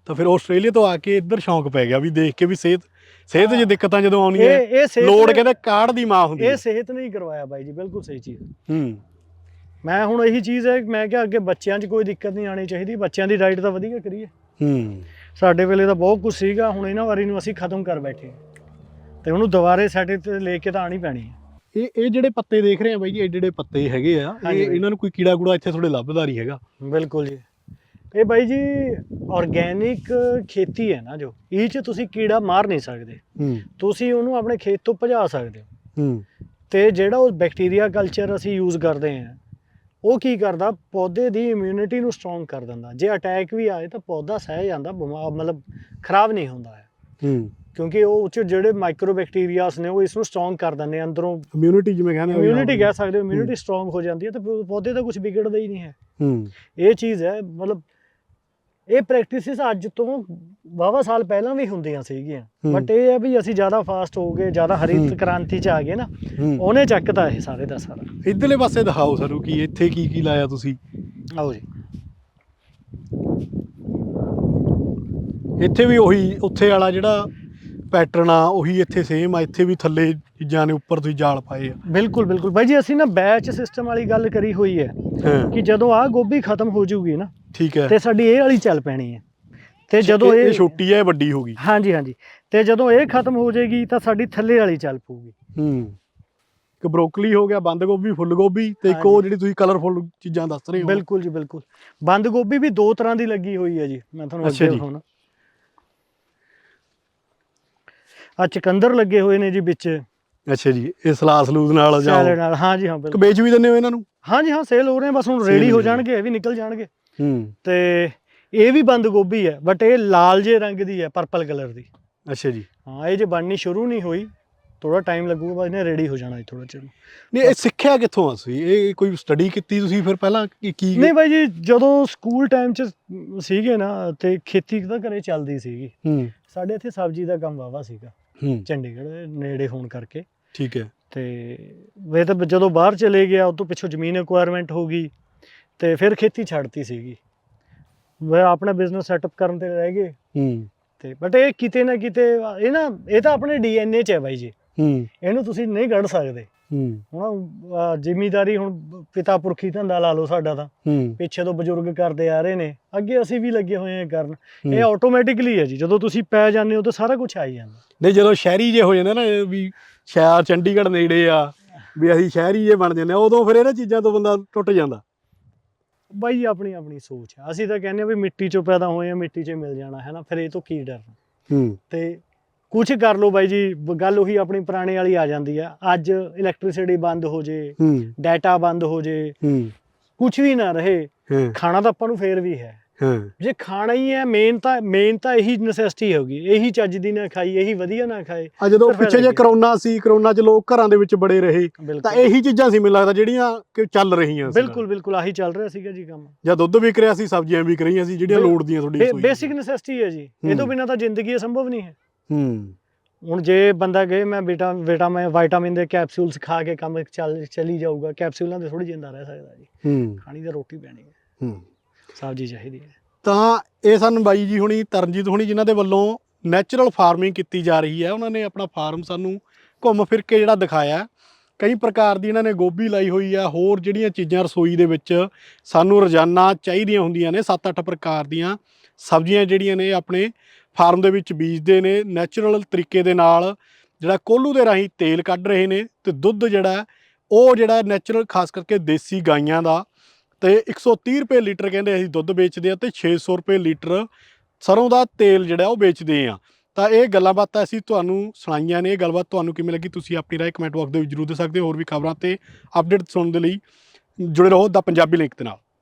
ਤਾਂ ਫਿਰ ਆਸਟ੍ਰੇਲੀਆ ਤੋਂ ਆ ਕੇ ਇੱਧਰ ਸ਼ੌਂਕ ਪੈ ਗਿਆ ਵੀ ਦੇਖ ਕੇ ਵੀ ਸਿਹਤ ਸਿਹਤ ਹਾਂ। ਦਿੱਕਤਾਂ ਜਦੋਂ ਸਿਹਤ ਲੋੜ ਕਹਿੰਦੇ ਕਾੜ ਦੀ ਮਾਂ ਹੁੰਦੀ ਇਹ ਸਿਹਤ ਨਹੀਂ ਕਰਵਾਇਆ ਬਾਈ ਜੀ ਬਿਲਕੁਲ ਸਹੀ ਚੀਜ਼। ਹੂੰ। ਮੈਂ ਹੁਣ ਇਹੀ ਚੀਜ਼ ਹੈ ਮੈਂ ਕਿਹਾ ਅੱਗੇ ਬੱਚਿਆਂ 'ਚ ਕੋਈ ਦਿੱਕਤ ਨਹੀਂ ਆਣੀ ਚਾਹੀਦੀ ਬੱਚਿਆਂ ਦੀ ਡਾਈਟ ਤਾਂ ਵਧੀਆ ਕਰੀਏ। ਹੂੰ। ਸਾਡੇ ਵੇਲੇ ਤਾਂ ਬਹੁਤ ਕੁਝ ਸੀਗਾ ਹੁਣ ਇਹਨਾਂ ਵਾਰੀ ਨੂੰ ਅਸੀਂ ਖਤਮ ਕਰ ਬੈਠੇ ਹਾਂ। ਤੇ ਉਹਨੂੰ ਦੁਬਾਰੇ ਸਾਡੇ ਤੇ ਲੈ ਕੇ ਤਾਂ ਆਣੀ ਪੈਣੀ ਹੈ। ਇਹ ਇਹ ਜਿਹੜੇ ਪੱਤੇ ਦੇਖ ਰਹੇ ਆ ਬਾਈ ਜੀ ਏਡੇ ਏਡੇ ਪੱਤੇ ਹੈਗੇ ਆ ਹਾਂਜੀ ਇਹ ਬਾਈ। ਇਹਨਾਂ ਨੂੰ ਕੋਈ ਕੀੜਾ ਕੂੜਾ ਇੱਥੇ ਥੋੜੇ ਲੱਭਦਾ ਨਹੀਂ ਹੈਗਾ। ਬਿਲਕੁਲ ਜੀ। ਇਹ ਬਾਈ ਜੀ ਆਰਗੇਨਿਕ ਖੇਤੀ ਹੈ ਨਾ ਜੋ ਇਹ 'ਚ ਤੁਸੀਂ ਕੀੜਾ ਮਾਰ ਨਹੀਂ ਸਕਦੇ। ਹੂੰ। ਤੁਸੀਂ ਉਹਨੂੰ ਆਪਣੇ ਖੇਤ ਤੋਂ ਭਜਾ ਸਕਦੇ ਹੋ। ਹੂੰ। ਤੇ ਜਿਹੜਾ ਉਹ ਬੈਕਟੀਰੀਆ ਕਲਚਰ ਅਸੀਂ ਯੂਜ਼ ਕਰਦੇ ਹਾਂ ਉਹ ਕੀ ਕਰਦਾ ਪੌਦੇ ਦੀ ਇਮਿਊਨਿਟੀ ਨੂੰ ਸਟਰੋਂਗ ਕਰ ਦਿੰਦਾ। ਜੇ ਅਟੈਕ ਵੀ ਆਏ ਤਾਂ ਪੌਦਾ ਸਹਿ ਜਾਂਦਾ ਬਿਮਾਰ ਮਤਲਬ ਖਰਾਬ ਨਹੀਂ ਹੁੰਦਾ ਹੈ। ਹੂੰ। ਕਿਉਂਕਿ ਉਹ ਉੱਚ ਜਿਹੜੇ ਮਾਈਕਰੋ ਬੈਕਟੀਰੀਆਸ ਨੇ ਉਹ ਇਸ ਨੂੰ ਸਟਰੋਂਗ ਕਰ ਦਿੰਦੇ ਅੰਦਰੋਂ ਇਮਿਊਨਿਟੀ ਜਿਵੇਂ ਕਹਿੰਦੇ ਇਮਿਊਨਿਟੀ ਕਹਿ ਸਕਦੇ ਹੋ ਇਮਿਊਨਿਟੀ ਸਟਰੋਂਗ ਹੋ ਜਾਂਦੀ ਹੈ ਤੇ ਪੌਦੇ ਦਾ ਕੁਝ ਵਿਗੜਦਾ ਹੀ ਨਹੀਂ ਹੈ। ਹੂੰ। ਇਹ ਚੀਜ਼ ਹੈ ਮਤਲਬ ਇਹ ਪ੍ਰੈਕਟਿਸਿਸ ਅੱਜ ਤੋਂ ਵਾਵਾ ਸਾਲ ਪਹਿਲਾਂ ਵੀ ਹੁੰਦੀਆਂ ਸੀਗੀਆਂ। ਬਟ ਇਹ ਹੈ ਵੀ ਅਸੀਂ ਜ਼ਿਆਦਾ ਫਾਸਟ ਹੋ ਗਏ ਜ਼ਿਆਦਾ ਹਰਿਤ। ਕ੍ਰਾਂਤੀ ਚ ਆ ਗਏ ਨਾ ਉਹਨੇ ਚੱਕਤਾ ਇਹ ਸਾਰੇ ਦਾ ਸਾਰਾ ਇਧਰਲੇ ਪਾਸੇ ਦਿਖਾਓ ਸਾਨੂੰ ਕੀ ਇੱਥੇ ਕੀ ਕੀ ਲਾਇਆ ਤੁਸੀਂ? ਆਓ ਜੀ। ਇੱਥੇ ਵੀ ਉਹੀ ਉੱਥੇ ਵਾਲਾ ਜਿਹੜਾ ਪੈਟਰਨ ਆ ਉਹੀ ਇੱਥੇ ਸੇਮ ਆ ਇੱਥੇ ਵੀ ਥੱਲੇ ਚੀਜ਼ਾਂ ਨੇ ਉੱਪਰ ਤੁਸੀਂ ਜਾਲ ਪਾਏ ਆ। ਬਿਲਕੁਲ ਬਿਲਕੁਲ। ਬਾਈ ਜੀ ਅਸੀਂ ਨਾ ਬੈਚ ਸਿਸਟਮ ਵਾਲੀ ਗੱਲ ਕਰੀ ਹੋਈ ਹੈ। ਕਿ ਜਦੋਂ ਆਹ ਗੋਭੀ ਖਤਮ ਹੋ ਜੂਗੀ ਨਾ ਠੀਕ ਹੈ। ਤੇ ਸਾਡੀ ਇਹ ਵਾਲੀ ਚੱਲ ਪੈਣੀ ਹੈ। ਤੇ ਜਦੋਂ ਇਹ ਛੋਟੀ ਹੈ ਇਹ ਵੱਡੀ ਹੋ ਗਈ। ਹਾਂਜੀ ਹਾਂਜੀ। ਤੇ ਜਦੋਂ ਇਹ ਖਤਮ ਹੋ ਜਾਏਗੀ ਤਾਂ ਸਾਡੀ ਥੱਲੇ ਵਾਲੀ ਚੱਲ ਪਊਗੀ। ਹੂੰ। ਇੱਕ ਬਰੋਕਲੀ ਹੋ ਗਿਆ ਬੰਦ ਗੋਭੀ ਫੁੱਲ ਗੋਭੀ ਤੇ ਇੱਕ ਉਹ। ਜਿਹੜੀ ਤੁਸੀਂ ਕਲਰਫੁਲ ਚੀਜ਼ਾਂ ਦੱਸ ਰਹੇ ਹੋ। ਬਿਲਕੁਲ ਜੀ ਬਿਲਕੁਲ। ਬੰਦ ਗੋਭੀ ਵੀ ਦੋ ਤਰ੍ਹਾਂ ਦੀ ਲੱਗੀ ਹੋਈ ਹੈ ਜੀ। ਮੈਂ ਤੁਹਾਨੂੰ ਅੱਛਾ ਅੱਗੇ ਜੀ। ਹੁਣ ਆ ਚਕੰਦਰ ਲੱਗੇ ਹੋਏ ਨੇ ਜੀ ਵਿੱਚ। ਅੱਛਾ ਜੀ ਇਹ ਸਲਾਦ ਸਲੂਦ ਨਾਲ ਜਾਂ ਸੈਲਡ ਨਾਲ। ਹਾਂ ਜੀ ਹਾਂ ਕਿ ਬਿਲਕੁਲ ਵੇਚ ਵੀ ਦਿੰਦੇ ਹੋ ਇਹਨਾਂ ਨੂੰ? ਹਾਂ ਜੀ ਹਾਂ ਸੇਲ ਹੋ ਰਹੇ ਬਸ ਹੁਣ ਰੈਡੀ ਹੋ। ਜਾਣਗੇ ਇਹ ਵੀ ਨਿਕਲ ਜਾਣਗੇ। ਹੂੰ। ਤੇ ਇਹ ਵੀ ਬੰਦ ਗੋਭੀ ਹੈ ਬਟ ਇਹ ਲਾਲ ਜੇ ਰੰਗ ਦੀ ਹੈ ਪਰਪਲ ਕਲਰ ਦੀ। ਅੱਛਾ ਜੀ। ਹਾਂ ਇਹ ਜੇ ਬਣਨੀ ਸ਼ੁਰੂ ਨਹੀਂ ਹੋਈ ਥੋੜਾ ਟਾਈਮ ਲੱਗੂਗਾ ਬਸ ਇਹਨੇ ਰੈਡੀ ਹੋ ਜਾਣਾ ਜੀ ਥੋੜਾ ਚਿਰ। ਨਹੀਂ ਇਹ ਸਿੱਖਿਆ ਕਿੱਥੋਂ ਆ ਤੁਸੀਂ? ਇਹ ਕੋਈ ਸਟੱਡੀ ਕੀਤੀ ਤੁਸੀਂ ਫਿਰ ਪਹਿਲਾਂ ਕੀ ਕੀ? ਨਹੀਂ ਬਾਈ ਜੀ ਜਦੋਂ ਸਕੂਲ ਟਾਈਮ ਚ ਸੀਗੇ ਨਾ ਤੇ ਖੇਤੀ ਤਾਂ ਘਰੇ ਚੱਲਦੀ ਸੀਗੀ। ਹੂੰ। ਸਾਡੇ ਇੱਥੇ ਸਬਜ਼ੀ ਦਾ ਕੰਮ ਵਾਵਾ ਸੀਗਾ। ਹੂੰ। ਚੰਡੀਗੜ੍ਹ ਦੇ ਨੇੜੇ ਹੋਣ ਕਰਕੇ। ਠੀਕ ਹੈ। ਤੇ ਵੇ ਤਾਂ ਜਦੋਂ ਬਾਹਰ ਚਲੇ ਗਿਆ ਤੋਂ ਪਿੱਛੋਂ ਜ਼ਮੀਨ ਐਕਵਾਇਰਮੈਂਟ ਹੋ ਗਈ। ਤੇ ਫਿਰ ਖੇਤੀ ਛੱਡਤੀ ਸੀਗੀ। ਵੇ ਆਪਣਾ ਬਿਜ਼ਨਸ ਸੈਟਅਪ ਕਰਨ ਤੇ ਰਹਿ ਗਏ। ਹੂੰ। ਤੇ ਬਟ ਇਹ ਕਿਤੇ ਨਾ ਕਿਤੇ ਇਹ ਨਾ ਇਹ ਤਾਂ ਆਪਣੇ ਡੀਐਨਏ ਚ ਹੈ ਬਾਈ ਜੀ। ਹੂੰ। ਇਹਨੂੰ ਤੁਸੀਂ ਨਹੀਂ ਕੱਢ ਸਕਦੇ। ਹੂੰ। ਹੁਣ ਜ਼ਿਮੀਦਾਰੀ ਹੁਣ ਪਿਤਾ ਪੁਰਖੀ ਧੰਦਾ ਲਾ ਲਓ ਸਾਡਾ ਤਾਂ। ਪਿੱਛੇ ਤੋਂ ਬਜ਼ੁਰਗ ਕਰਦੇ ਆ ਰਹੇ ਨੇ। ਅੱਗੇ ਅਸੀਂ ਵੀ ਲੱਗੇ ਹੋਏ ਹਾਂ ਕਰਨ। ਇਹ ਆਟੋਮੈਟਿਕਲੀ ਹੈ ਜੀ। ਜਦੋਂ ਤੁਸੀਂ ਪੈ ਜਾਂਦੇ ਹੋ ਤਾਂ ਸਾਰਾ ਕੁਝ ਆ ਹੀ ਜਾਂਦਾ। ਨਹੀਂ ਜਦੋਂ ਸ਼ਹਿਰੀ ਜੇ ਹੋ ਜਾਂਦੇ ਨਾ ਵੀ ਸ਼ਹਿਰ ਚੰਡੀਗੜ੍ਹ ਨੇੜੇ ਆ ਵੀ ਅਸੀਂ ਸ਼ਹਿਰੀ ਜੇ ਬਣ ਜਾਂਦੇ ਆ ਉਦੋਂ ਫਿਰ ਇਹਨਾਂ ਚੀਜ਼ਾਂ ਤੋਂ ਬੰਦਾ ਟੁੱਟ ਜਾਂਦਾ। ਬਾਈ ਆਪਣੀ ਆਪਣੀ ਸੋਚ ਹੈ ਅਸੀਂ ਤਾਂ ਕਹਿੰਦੇ ਆ ਵੀ ਮਿੱਟੀ ਚੋਂ ਪੈਦਾ ਹੋਏ ਆ ਮਿੱਟੀ 'ਚ ਹੀ ਮਿਲ ਜਾਣਾ ਹੈ ਨਾ ਫਿਰ ਇਹ ਤੋਂ ਕੀ ਡਰਨਾ? ਹੂੰ। ਤੇ ਕੁਝ ਕਰ ਲਓ ਬਾਈ ਜੀ ਬ- ਗੱਲ ਉਹੀ ਆਪਣੀ ਪੁਰਾਣੇ ਵਾਲੀ ਆ ਜਾਂਦੀ ਆ। ਅੱਜ ਇਲੈਕਟ੍ਰਿਸਿਟੀ ਬੰਦ ਹੋ ਜੇ ਹੂੰ। ਡਾਟਾ ਬੰਦ ਹੋ ਜੇ ਹੂੰ। ਕੁਝ ਵੀ ਨਾ ਰਹੇ ਹਾਂ। ਖਾਣਾ ਤਾਂ ਆਪਾਂ ਨੂੰ ਫੇਰ ਵੀ ਹੈ। ਹਾਂ। ਜੇ ਖਾਣਾ ਹੀ ਹੈ ਮੇਨ ਤਾਂ ਮੇਨ ਤਾਂ ਇਹੀ ਨੈਸੈਸਿਟੀ ਹੋਗੀ। ਇਹੀ ਚੱਜ ਦੀ ਨਾ ਖਾਈ ਇਹੀ ਵਧੀਆ ਨਾ ਖਾਏ ਆ ਜਦੋਂ ਫਿਰ ਪਿੱਛੇ ਜੇ? ਕਰੋਨਾ ਸੀ ਕਰੋਨਾ 'ਚ ਲੋਕ ਘਰਾਂ ਦੇ ਵਿੱਚ ਬੜੇ ਰਹੇ ਤਾਂ ਬਿਲਕੁਲ। ਇਹੀ ਚੀਜ਼ਾਂ ਸੀ ਮੈਨੂੰ ਲੱਗਦਾ ਜਿਹੜੀਆਂ ਕਿ ਚੱਲ ਰਹੀਆਂ ਸੀ ਬਿਲਕੁਲ ਬਿਲਕੁਲ ਆਹੀ ਚੱਲ ਰਿਹਾ ਸੀਗਾ ਜੀ ਕੰਮ। ਜਾਂ ਦੁੱਧ ਵਿਕ ਰਿਹਾ ਸੀ ਸਬਜ਼ੀਆਂ ਵਿਕ ਰਹੀਆਂ ਸੀ ਜਿਹੜੀਆਂ ਬਿਲ- ਲੋੜ ਦੀਆਂ ਤੁਹਾਡੀ ਰਸੋਈ ਬੇਸਿਕ ਨੈਸੈਸਿਟੀ ਹੈ ਜੀ। ਇਹ ਤੋਂ ਹੂੰ। ਬਿਨਾ ਤਾਂ ਜ਼ਿੰਦਗੀ ਸੰਭਵ ਨਹੀਂ ਹੈ। ਹੂੰ। ਹੁਣ ਜੇ ਬੰਦਾ ਕਹੇ ਮੈਂ ਬੇਟਾ ਬੇਟਾ ਮੈਂ ਵਿਟਾਮਿਨ ਦੇ ਕੈਪਸੂਲਸ ਖਾ ਕੇ ਕੰਮ ਚੱਲ ਚਲੀ ਜਾਊਗਾ। ਕੈਪਸੂਲਾਂ ਤੇ ਥੋੜੀ ਜਿੰਦਾ ਰਹਿ ਸਕਦਾ ਜੀ। ਹੂੰ। ਖਾਣੀ ਤਾਂ ਰੋਟੀ ਪੈਣੀ ਹੈ। ਹੂੰ। ਸਬਜ਼ੀ ਚਾਹੀਦੀ ਹੈ। ਤਾਂ ਇਹ ਸਾਨੂੰ ਬਾਈ ਜੀ ਹੁਣੀ, ਤਰਨਜੀਤ ਹੁਣੀ ਜਿਨ੍ਹਾਂ ਦੇ ਵੱਲੋਂ ਨੈਚੁਰਲ ਫਾਰਮਿੰਗ ਕੀਤੀ ਜਾ ਰਹੀ ਹੈ। ਉਹਨਾਂ ਨੇ ਆਪਣਾ ਫਾਰਮ ਸਾਨੂੰ ਘੁੰਮ ਫਿਰ ਕੇ ਜਿਹੜਾ ਦਿਖਾਇਆ। ਕਈ ਪ੍ਰਕਾਰ ਦੀ ਇਹਨਾਂ ਨੇ ਗੋਭੀ ਲਾਈ ਹੋਈ ਆ, ਹੋਰ ਜਿਹੜੀਆਂ ਚੀਜ਼ਾਂ ਰਸੋਈ ਦੇ ਵਿੱਚ ਸਾਨੂੰ ਰੋਜ਼ਾਨਾ ਚਾਹੀਦੀਆਂ ਹੁੰਦੀਆਂ ਨੇ 7-8 ਪ੍ਰਕਾਰ ਦੀਆਂ ਸਬਜ਼ੀਆਂ ਜਿਹੜੀਆਂ ਨੇ ਆਪਣੇ ਫਾਰਮ ਦੇ ਵਿੱਚ ਬੀਜਦੇ ਨੇ। ਨੈਚੁਰਲ ਤਰੀਕੇ ਦੇ ਨਾਲ ਜਿਹੜਾ ਕੋਲੂ ਦੇ ਰਾਹੀਂ ਤੇਲ ਕੱਢ ਰਹੇ ਨੇ ਤੇ ਦੁੱਧ ਜਿਹੜਾ, ਉਹ ਜਿਹੜਾ ਨੈਚੁਰਲ ਖਾਸ ਕਰਕੇ ਦੇਸੀ ਗਾਈਆਂ ਦਾ ਤੇ 130 ਰੁਪਏ ਲੀਟਰ ਕਹਿੰਦੇ ਅਸੀਂ ਦੁੱਧ ਵੇਚਦੇ ਆ ਤੇ 600 ਰੁਪਏ ਲੀਟਰ ਸਰੋਂ ਦਾ ਤੇਲ ਜਿਹੜਾ ਉਹ ਵੇਚਦੇ ਆ ਤਾਂ ਇਹ ਗੱਲਾਂ ਬਾਤਾਂ ਅਸੀਂ ਤੁਹਾਨੂੰ ਸੁਣਾਈਆਂ ਨੇ, ਇਹ ਗੱਲਬਾਤ ਤੁਹਾਨੂੰ ਕਿਵੇਂ ਲੱਗੀ ਤੁਸੀਂ ਆਪਣੀ ਰਾਏ ਕਮੈਂਟ ਬਾਕਸ ਦੇ ਵਿੱਚ ਜ਼ਰੂਰ ਦੇ ਸਕਦੇ ਹੋ, ਹੋਰ ਵੀ ਖਬਰਾਂ ਤੇ ਅਪਡੇਟ ਸੁਣਨ ਦੇ ਲਈ ਜੁੜੇ ਰਹੋ ਦਾ ਪੰਜਾਬੀ ਲਿੰਕ ਦੇ ਨਾਲ।